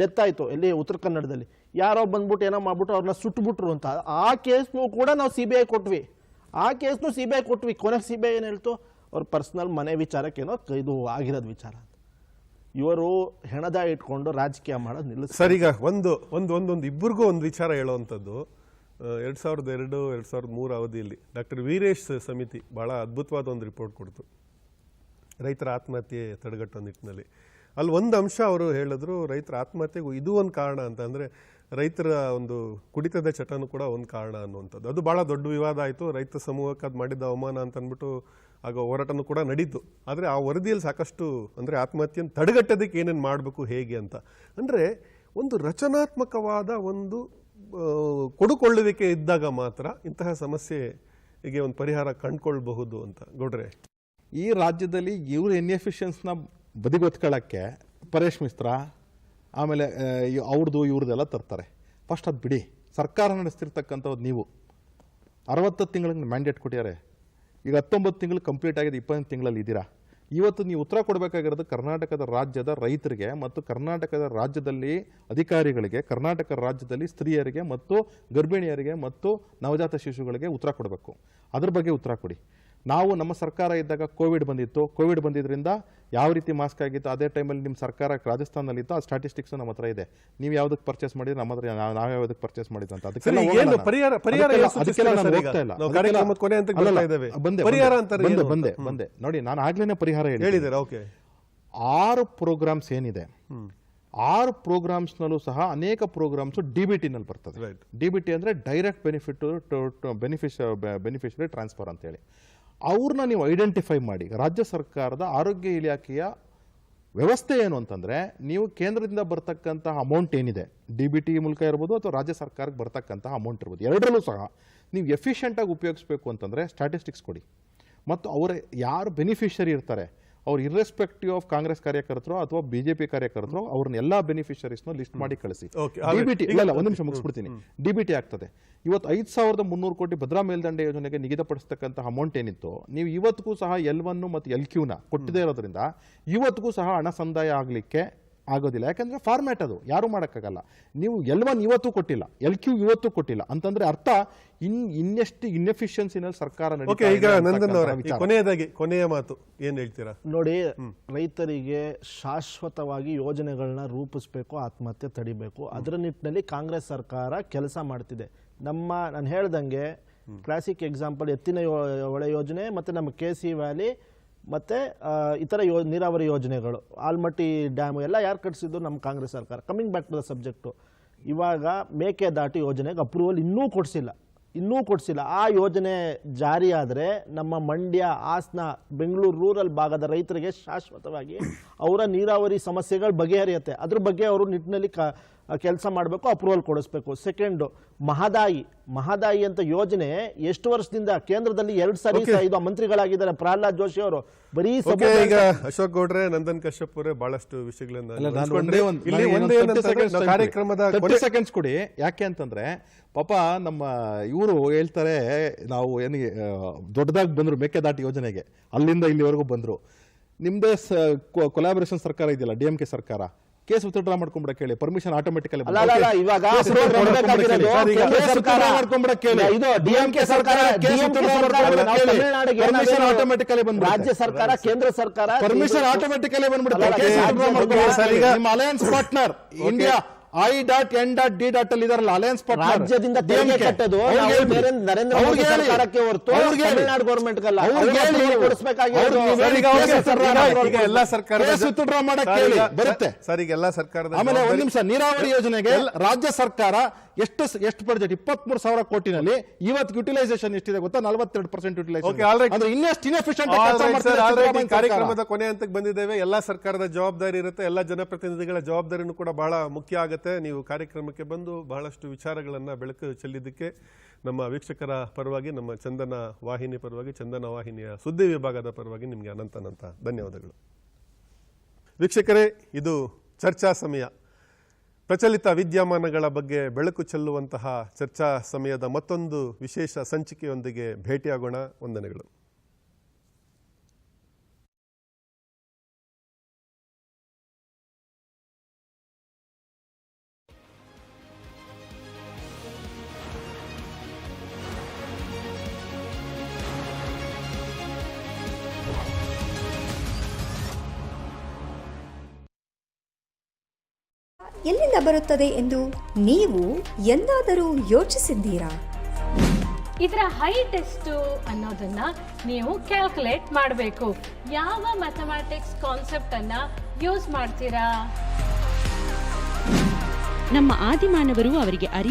ಡೆತ್ ಆಯಿತು ಇಲ್ಲಿ ಉತ್ತರ ಕನ್ನಡದಲ್ಲಿ. ಯಾರೋ ಬಂದ್ಬಿಟ್ಟು ಏನೋ ಮಾಡ್ಬಿಟ್ಟು ಅವ್ರನ್ನ ಸುಟ್ಬಿಟ್ರು ಅಂತ. ಆ ಕೇಸ್ನು ಕೂಡ ನಾವು ಸಿ ಬಿ ಐ ಕೊಟ್ವಿ. ಆ ಕೇಸ್ನು ಸಿ ಬಿ ಐ ಕೊಟ್ವಿ. ಕೊನೆಗೆ ಸಿ ಬಿ ಐ ಏನು ಹೇಳ್ತು? ಅವ್ರ ಪರ್ಸ್ನಲ್ ಮನೆ ವಿಚಾರಕ್ಕೇನೋ ಇದು ಆಗಿರೋದು ವಿಚಾರ ಇವರು ಹೆಣದ ಇಟ್ಕೊಂಡು ರಾಜಕೀಯ ಮಾಡೋದು ನಿಲ್ಲಿಸ್ ಸರ್, ಈಗ ಒಂದು ಒಂದು ಒಂದೊಂದು ಇಬ್ಬರಿಗೂ ಒಂದು ವಿಚಾರ ಹೇಳುವಂಥದ್ದು. ಎರಡು ಸಾವಿರದ ಎರಡು ಎರಡು ಸಾವಿರದ ಮೂರು ಅವಧಿಯಲ್ಲಿ ಡಾಕ್ಟರ್ ವೀರೇಶ್ ಸಮಿತಿ ಭಾಳ ಅದ್ಭುತವಾದ ಒಂದು ರಿಪೋರ್ಟ್ ಕೊಡ್ತು. ರೈತರ ಆತ್ಮಹತ್ಯೆ ತಡೆಗಟ್ಟೋ ನಿಟ್ಟಿನಲ್ಲಿ. ಅಲ್ಲಿ ಒಂದು ಅಂಶ ಅವರು ಹೇಳಿದ್ರು, ರೈತರ ಆತ್ಮಹತ್ಯೆಗೂ ಇದು ಒಂದು ಕಾರಣ ಅಂತ ಅಂದರೆ ರೈತರ ಒಂದು ಕುಡಿತದ ಚಟನೂ ಕೂಡ ಒಂದು ಕಾರಣ ಅನ್ನುವಂಥದ್ದು. ಅದು ಭಾಳ ದೊಡ್ಡ ವಿವಾದ ಆಯಿತು. ರೈತ ಸಮೂಹಕ್ಕೆ ಅದು ಮಾಡಿದ್ದ ಅವಮಾನ ಅಂತ ಅಂದ್ಬಿಟ್ಟು ಆಗ ಹೋರಾಟನೂ ಕೂಡ ನಡೀತು. ಆದರೆ ಆ ವರದಿಯಲ್ಲಿ ಸಾಕಷ್ಟು ಅಂದರೆ ಆತ್ಮಹತ್ಯೆಯನ್ನು ತಡೆಗಟ್ಟೋದಕ್ಕೆ ಏನೇನು ಮಾಡಬೇಕು, ಹೇಗೆ ಅಂತ. ಅಂದರೆ ಒಂದು ರಚನಾತ್ಮಕವಾದ ಒಂದು ಕೊಡುಕೊಳ್ಳುವಿಕೆ ಇದ್ದಾಗ ಮಾತ್ರ ಇಂತಹ ಸಮಸ್ಯೆಗೆ ಒಂದು ಪರಿಹಾರ ಕಂಡುಕೊಳ್ಬಹುದು ಅಂತ. ಗೌಡ್ರೆ? ಈ ರಾಜ್ಯದಲ್ಲಿ ಇವ್ರ ಇನ್ಎಫಿಷಿಯನ್ಸ್ನ ಬದಿಗೊತ್ಕೊಳ್ಳೋಕ್ಕೆ ಪರೇಶ್ ಮಿಸ್ತ್ರ ಆಮೇಲೆ ಅವ್ರದ್ದು ಇವ್ರದ್ದೆಲ್ಲ ತರ್ತಾರೆ. ಫಸ್ಟ್ ಅದು ಬಿಡಿ. ಸರ್ಕಾರ ನಡೆಸ್ತಿರ್ತಕ್ಕಂಥದ್ದು ನೀವು. ಅರವತ್ತು ತಿಂಗಳಿಗೆ ಮ್ಯಾಂಡೇಟ್ ಕೊಟ್ಟಿದ್ದಾರೆ. ಈಗ ಹತ್ತೊಂಬತ್ತು ತಿಂಗಳು ಕಂಪ್ಲೀಟ್ ಆಗಿದೆ, ಇಪ್ಪತ್ತೊಂದು ತಿಂಗಳಲ್ಲಿ ಇದ್ದೀರಾ? ಇವತ್ತು ನೀವು ಉತ್ತರ ಕೊಡಬೇಕಾಗಿರೋದು ಕರ್ನಾಟಕದ ರಾಜ್ಯದ ರೈತರಿಗೆ ಮತ್ತು ಕರ್ನಾಟಕದ ರಾಜ್ಯದಲ್ಲಿ ಅಧಿಕಾರಿಗಳಿಗೆ, ಕರ್ನಾಟಕ ರಾಜ್ಯದಲ್ಲಿ ಸ್ತ್ರೀಯರಿಗೆ ಮತ್ತು ಗರ್ಭಿಣಿಯರಿಗೆ ಮತ್ತು ನವಜಾತ ಶಿಶುಗಳಿಗೆ ಉತ್ತರ ಕೊಡಬೇಕು. ಅದ್ರ ಬಗ್ಗೆ ಉತ್ತರ ಕೊಡಿ. ನಾವು ನಮ್ಮ ಸರ್ಕಾರ ಇದ್ದಾಗ ಕೋವಿಡ್ ಬಂದಿತ್ತು. ಕೋವಿಡ್ ಬಂದಿದ್ರಿಂದ ಯಾವ ರೀತಿ ಮಾಸ್ಕ್ ಆಗಿತ್ತು ಅದೇ ಟೈಮಲ್ಲಿ ನಿಮ್ಮ ಸರ್ಕಾರ ರಾಜಸ್ಥಾನದಲ್ಲಿತ್ತು ಆ ಸ್ಟಾಟಿಸ್ಟಿಕ್ಸ್ ನಮ್ಮ ಹತ್ರ ಇದೆ. ನೀವು ಯಾವ್ದಕ್ಕೆ ಪರ್ಚೇಸ್ ಮಾಡಿದ್ರೆ ನಮ್ಮ ಹತ್ರ ನಾವು ಯಾವ್ದಕ್ಕೆ ಪರ್ಚೇಸ್ ಮಾಡಿದ್ದು ಅಂತ. ಅದಕ್ಕೆಲ್ಲ ಬಂದೆ ಬಂದೆ. ನೋಡಿ ನಾನು ಆಗ್ಲೇನೆ ಪರಿಹಾರ ಹೇಳಿದೆ ಆರು ಪ್ರೋಗ್ರಾಮ್ಸ್ ಏನಿದೆ? ಆರು ಪ್ರೋಗ್ರಾಮ್ಸ್ ನಲ್ಲೂ ಸಹ ಅನೇಕ ಪ್ರೋಗ್ರಾಮ್ಸ್ ಡಿ ಬಿ ಟಿನಲ್ಲಿ ಬರ್ತದೆ. ಡಿ ಬಿ ಟಿ ಅಂದರೆ ಡೈರೆಕ್ಟ್ ಬೆನಿಫಿಟ್ ಬೆನಿಫಿಷ ಬೆನಿಫಿಷರಿ ಟ್ರಾನ್ಸ್ಫರ್ ಅಂತೇಳಿ. ಅವ್ರನ್ನ ನೀವು ಐಡೆಂಟಿಫೈ ಮಾಡಿ. ರಾಜ್ಯ ಸರ್ಕಾರದ ಆರೋಗ್ಯ ಇಲಾಖೆಯ ವ್ಯವಸ್ಥೆ ಏನು ಅಂತಂದರೆ, ನೀವು ಕೇಂದ್ರದಿಂದ ಬರ್ತಕ್ಕಂತಹ ಅಮೌಂಟ್ ಏನಿದೆ ಡಿ ಬಿ ಟಿ ಮೂಲಕ ಇರ್ಬೋದು ಅಥವಾ ರಾಜ್ಯ ಸರ್ಕಾರಕ್ಕೆ ಬರ್ತಕ್ಕಂತಹ ಅಮೌಂಟ್ ಇರ್ಬೋದು, ಎರಡರಲ್ಲೂ ಸಹ ನೀವು ಎಫಿಷಿಯೆಂಟಾಗಿ ಉಪಯೋಗಿಸ್ಬೇಕು ಅಂತಂದರೆ ಸ್ಟ್ಯಾಟಿಸ್ಟಿಕ್ಸ್ ಕೊಡಿ. ಮತ್ತು ಅವರ ಯಾರು ಬೆನಿಫಿಷರಿ ಇರ್ತಾರೆ ಅವ್ರು ಇರ್ರೆಸ್ಪೆಕ್ಟಿವ್ ಆಫ್ ಕಾಂಗ್ರೆಸ್ ಕಾರ್ಯಕರ್ತರು ಅಥವಾ ಬಿಜೆಪಿ ಕಾರ್ಯಕರ್ತರು ಅವ್ರನ್ನ ಎಲ್ಲಾ ಬೆನಿಫಿಷರೀಸ್ನ ಲಿಸ್ಟ್ ಮಾಡಿ ಕಳಿಸಿ. ಡಿಬಿಟಿ ಇಲ್ಲ ಒಂದು ನಿಮಿಷ ಮುಗಿಸ್ಬಿಡ್ತೀನಿ. ಡಿಬಿಟಿ ಆಗ್ತದೆ. ಇವತ್ತು ಐದು ಸಾವಿರದ ಮುನ್ನೂರು ಕೋಟಿ ಭದ್ರಾ ಮೇಲ್ದಂಡೆ ಯೋಜನೆಗೆ ನಿಗದಿಪಡಿಸ್ತಕ್ಕಂಥ ಅಮೌಂಟ್ ಏನಿತ್ತು ನೀವು ಇವತ್ತಿಗೂ ಸಹ ಎಲ್ ಒನ್ ಮತ್ತು ಎಲ್ ಕ್ಯೂನ ಕೊಟ್ಟಿದೆ ಇರೋದ್ರಿಂದ ಇವತ್ತಿಗೂ ಸಹ ಹಣ ಸಂದಾಯ ಆಗಲಿಕ್ಕೆ ಆಗೋದಿಲ್ಲ. ಯಾಕಂದ್ರೆ ಫಾರ್ಮ್ಯಾಟ್ ಅದು. ಯಾರು ಮಾಡೋಕ್ಕಾಗಲ್ಲ. ನೀವು ಎಲ್ ಒನ್ ಇವತ್ತು ಕೊಟ್ಟಿಲ್ಲ. ಎಲ್ ಕ್ಯೂ ಇವತ್ತು ಕೊಟ್ಟಿಲ್ಲ. ಅಂತಂದ್ರೆ ಅರ್ಥ ಇನ್ ಇನ್ನೆಷ್ಟು ಇನ್ಎಫಿಷಿಯನ್ಸಿನಲ್ಲಿ ಸರ್ಕಾರ ಈಗ. ಕೊನೆಯದಾಗಿ ಕೊನೆಯ ಮಾತು ಏನ್ ಹೇಳ್ತೀರಾ? ನೋಡಿ ರೈತರಿಗೆ ಶಾಶ್ವತವಾಗಿ ಯೋಜನೆಗಳನ್ನ ರೂಪಿಸಬೇಕು ಆತ್ಮಹತ್ಯೆ ತಡಿಬೇಕು. ಅದರ ನಿಟ್ಟಿನಲ್ಲಿ ಕಾಂಗ್ರೆಸ್ ಸರ್ಕಾರ ಕೆಲಸ ಮಾಡ್ತಿದೆ. ನಮ್ಮ ನಾನು ಹೇಳ್ದಂಗೆ ಕ್ಲಾಸಿಕ್ ಎಕ್ಸಾಂಪಲ್ ಎತ್ತಿನ ಯೋ- ಹೊಳೆ ಯೋಜನೆ ಮತ್ತು ನಮ್ಮ ಕೆ ಸಿ ವ್ಯಾಲಿ ಮತ್ತು ಇತರ ಯೋ, ನೀರಾವರಿ ಯೋಜನೆಗಳು, ಆಲ್ಮಟ್ಟಿ ಡ್ಯಾಮ್ ಎಲ್ಲ ಯಾರು ಕಟ್ಟಿಸಿದ್ದು ನಮ್ಮ ಕಾಂಗ್ರೆಸ್ ಸರ್ಕಾರ. Coming back to the subject ಇವಾಗ ಮೇಕೆದಾಟು ಯೋಜನೆಗೆ ಅಪ್ರೂವಲ್ ಇನ್ನೂ ಕೊಡಿಸಿಲ್ಲ. ಇನ್ನೂ ಕೊಡಿಸಿಲ್ಲ. ಆ ಯೋಜನೆ ಜಾರಿಯಾದರೆ ನಮ್ಮ ಮಂಡ್ಯ, ಹಾಸನ, ಬೆಂಗಳೂರು ರೂರಲ್ ಭಾಗದ ರೈತರಿಗೆ ಶಾಶ್ವತವಾಗಿ ಅವರ ನೀರಾವರಿ ಸಮಸ್ಯೆಗಳು ಬಗೆಹರಿಯುತ್ತೆ. ಅದ್ರ ಬಗ್ಗೆ ಅವರು ನಿಟ್ಟಿನಲ್ಲಿ ಕ ಕೆಲಸ ಮಾಡಬೇಕು ಅಪ್ರೂವಲ್ ಕೊಡಿಸ್ಬೇಕು. ಸೆಕೆಂಡು ಮಹದಾಯಿ ಮಹದಾಯಿ ಅಂತ ಯೋಜನೆ ಎಷ್ಟು ವರ್ಷದಿಂದ ಕೇಂದ್ರದಲ್ಲಿ ಎರಡು ಸಾರಿ ಐದು ಇದು ಮಂತ್ರಿಗಳಾಗಿದ್ದಾರೆ. ಪ್ರಹ್ಲಾದ್ ಜೋಶಿ ಅವರು. ಬರೀ ಸಭೆ ಈಗ ಅಶೋಕ್ ಗೌಡ್ರೆ ನಂದನ್ ಕಶ್ಯಪ್ ಅವರೇ ಬಹಳಷ್ಟು ವಿಷಯಗಳನ್ನ ಅಲ್ಲ, ನಾನು ಒಂದೇ ಒಂದು- ಇಲ್ಲಿ ನನಗೆ ಒಂದೇ ಇನ್ನೊಂದು 30 ಏನಂತಂದ್ರೆ seconds ನಾವು time ಕಾರ್ಯಕ್ರಮದ ಸೆಕೆಂಡ್ಸ್ 30 seconds ಕೊಡಿ. ಯಾಕೆ ಅಂತಂದ್ರೆ ಪಾಪ ನಮ್ಮ ಇವರು ಹೇಳ್ತಾರೆ ನಾವು ಏನಿಗೆ ದೊಡ್ಡದಾಗಿ ಬಂದ್ರು ಮೇಕೆದಾಟಿ ಯೋಜನೆಗೆ. ಅಲ್ಲಿಂದ ಇಲ್ಲಿವರೆಗೂ ಬಂದ್ರು. ನಿಮ್ದೇ ಕೊಲಾಬರೇಷನ್ ಸರ್ಕಾರ ಇದೆಯಲ್ಲ ಡಿ ಎಂ ಕೆ ಸರ್ಕಾರ? ಕೇಸ್ ವಿತ್ಡ್ರಾ ಮಾಡ್ಕೊಂಡ್ಬಿಡಕ್ಕೆ ಕೇಳಿ. ಪರ್ಮಿಷನ್ ಆಟೋಮೆಟಿಕಲಿ ಇವಾಗ ರಾಜ್ಯ ಸರ್ಕಾರ ಕೇಂದ್ರ ಸರ್ಕಾರ ಪರ್ಮಿಷನ್ ಆಟೋಮೆಟಿಕಲಿ ಬಂದ್ಬಿಡ್ತಾರೆ ಬಂದ್ಬಿಡುತ್ತೆ. Alliance partner India I dot N dot D dot ಅಲ್ಲಿ ಇದಾರಲ್ಲ ಅಲಯನ್ಸ್ ರಾಜ್ಯದಿಂದ ತೆರಿಗೆ ಕಟ್ಟೋದು ನಾವು ನರೇಂದ್ರ ನರೇಂದ್ರ ಮೋದಿ ಸರ್ಕಾರಕ್ಕೆ ಹೊರತು ತಮಿಳುನಾಡು ಗೌರ್ಮೆಂಟ್ಗಲ್ಲ ಅಲ್ಲ ಈಗ ಎಲ್ಲಾ ಸರ್ಕಾರದ ಕೇಸ್ withdraw ಮಾಡಕ್ಕೆ ಹೇಳಿ, ಬರುತ್ತೆ. ಸರ್ ಈಗ ಎಲ್ಲಾ ಸರ್ಕಾರದ ಆಮೇಲೆ ಒಂದ್ ನಿಮಿಷ ನೀರಾವರಿ ಯೋಜನೆಗೆ ರಾಜ್ಯ ಸರ್ಕಾರ ಎಷ್ಟು ಎಷ್ಟು ಬಜೆಟ್ ಇಪ್ಪತ್ತ್ ಮೂರು ಸಾವಿರ ಕೋಟಿನಲ್ಲಿ ಇವತ್ತು ಯುಟಿಲೈಸೇಷನ್ ಎಷ್ಟಿದೆ ಗೊತ್ತಾ? ನಲವತ್ತೆರಡು ಪರ್ಸೆಂಟ್. ಯುಟಿಲೈಸೇಷನ್ ಅಂದ್ರೆ ಇನ್ನೆಷ್ಟು ಇನ್ಎಫಿಷಿಯಂಟ್ ಸರ್ಕಾರ. ಕಾರ್ಯಕ್ರಮದ ಕೊನೆ ಹಂತಕ್ಕೆ ಬಂದಿದ್ದೇವೆ. ಎಲ್ಲಾ ಸರ್ಕಾರದ ಜವಾಬ್ದಾರಿ ಇರುತ್ತೆ. ಎಲ್ಲಾ ಜನಪ್ರತಿನಿಧಿಗಳ ಜವಾಬ್ದಾರಿನೂ ಕೂಡ ಬಹಳ ಮುಖ್ಯ ಆಗುತ್ತೆ. ನೀವು ಕಾರ್ಯಕ್ರಮಕ್ಕೆ ಬಂದು ಬಹಳಷ್ಟು ವಿಚಾರಗಳನ್ನು ಬೆಳಕು ಚೆಲ್ಲಿದ್ದಕ್ಕೆ ನಮ್ಮ ವೀಕ್ಷಕರ ಪರವಾಗಿ, ನಮ್ಮ ಚಂದನ ವಾಹಿನಿ ಪರವಾಗಿ, ಚಂದನ ವಾಹಿನಿಯ ಸುದ್ದಿ ವಿಭಾಗದ ಪರವಾಗಿ ನಿಮಗೆ ಅನಂತ ಅನಂತ ಧನ್ಯವಾದಗಳು. ವೀಕ್ಷಕರೇ, ಇದು ಚರ್ಚಾ ಸಮಯ. ಪ್ರಚಲಿತ ವಿದ್ಯಮಾನಗಳ ಬಗ್ಗೆ ಬೆಳಕು ಚೆಲ್ಲುವಂತಹ ಚರ್ಚಾ ಸಮಯದ ಮತ್ತೊಂದು ವಿಶೇಷ ಸಂಚಿಕೆಯೊಂದಿಗೆ ಭೇಟಿಯಾಗೋಣ. ವಂದನೆಗಳು. ಎಲ್ಲಿಂದ ಬರುತ್ತದೆ ಎಂದು ನೀವು ಎಂದಾದರೂ ಯೋಚಿಸಿದ್ದೀರಾ? ಇದರ ಹೈಟ್ ಎಷ್ಟು ಅನ್ನೋದನ್ನ ನೀವು ಕ್ಯಾಲ್ಕುಲೇಟ್ ಮಾಡಬೇಕು. ಯಾವ ಮ್ಯಾಥಮ್ಯಾಟಿಕ್ಸ್ ಕಾನ್ಸೆಪ್ಟ್ ಅನ್ನ ಯೂಸ್ ಮಾಡ್ತೀರಾ? ನಮ್ಮ ಆದಿಮಾನವರು ಅವರಿಗೆ ಅರಿವು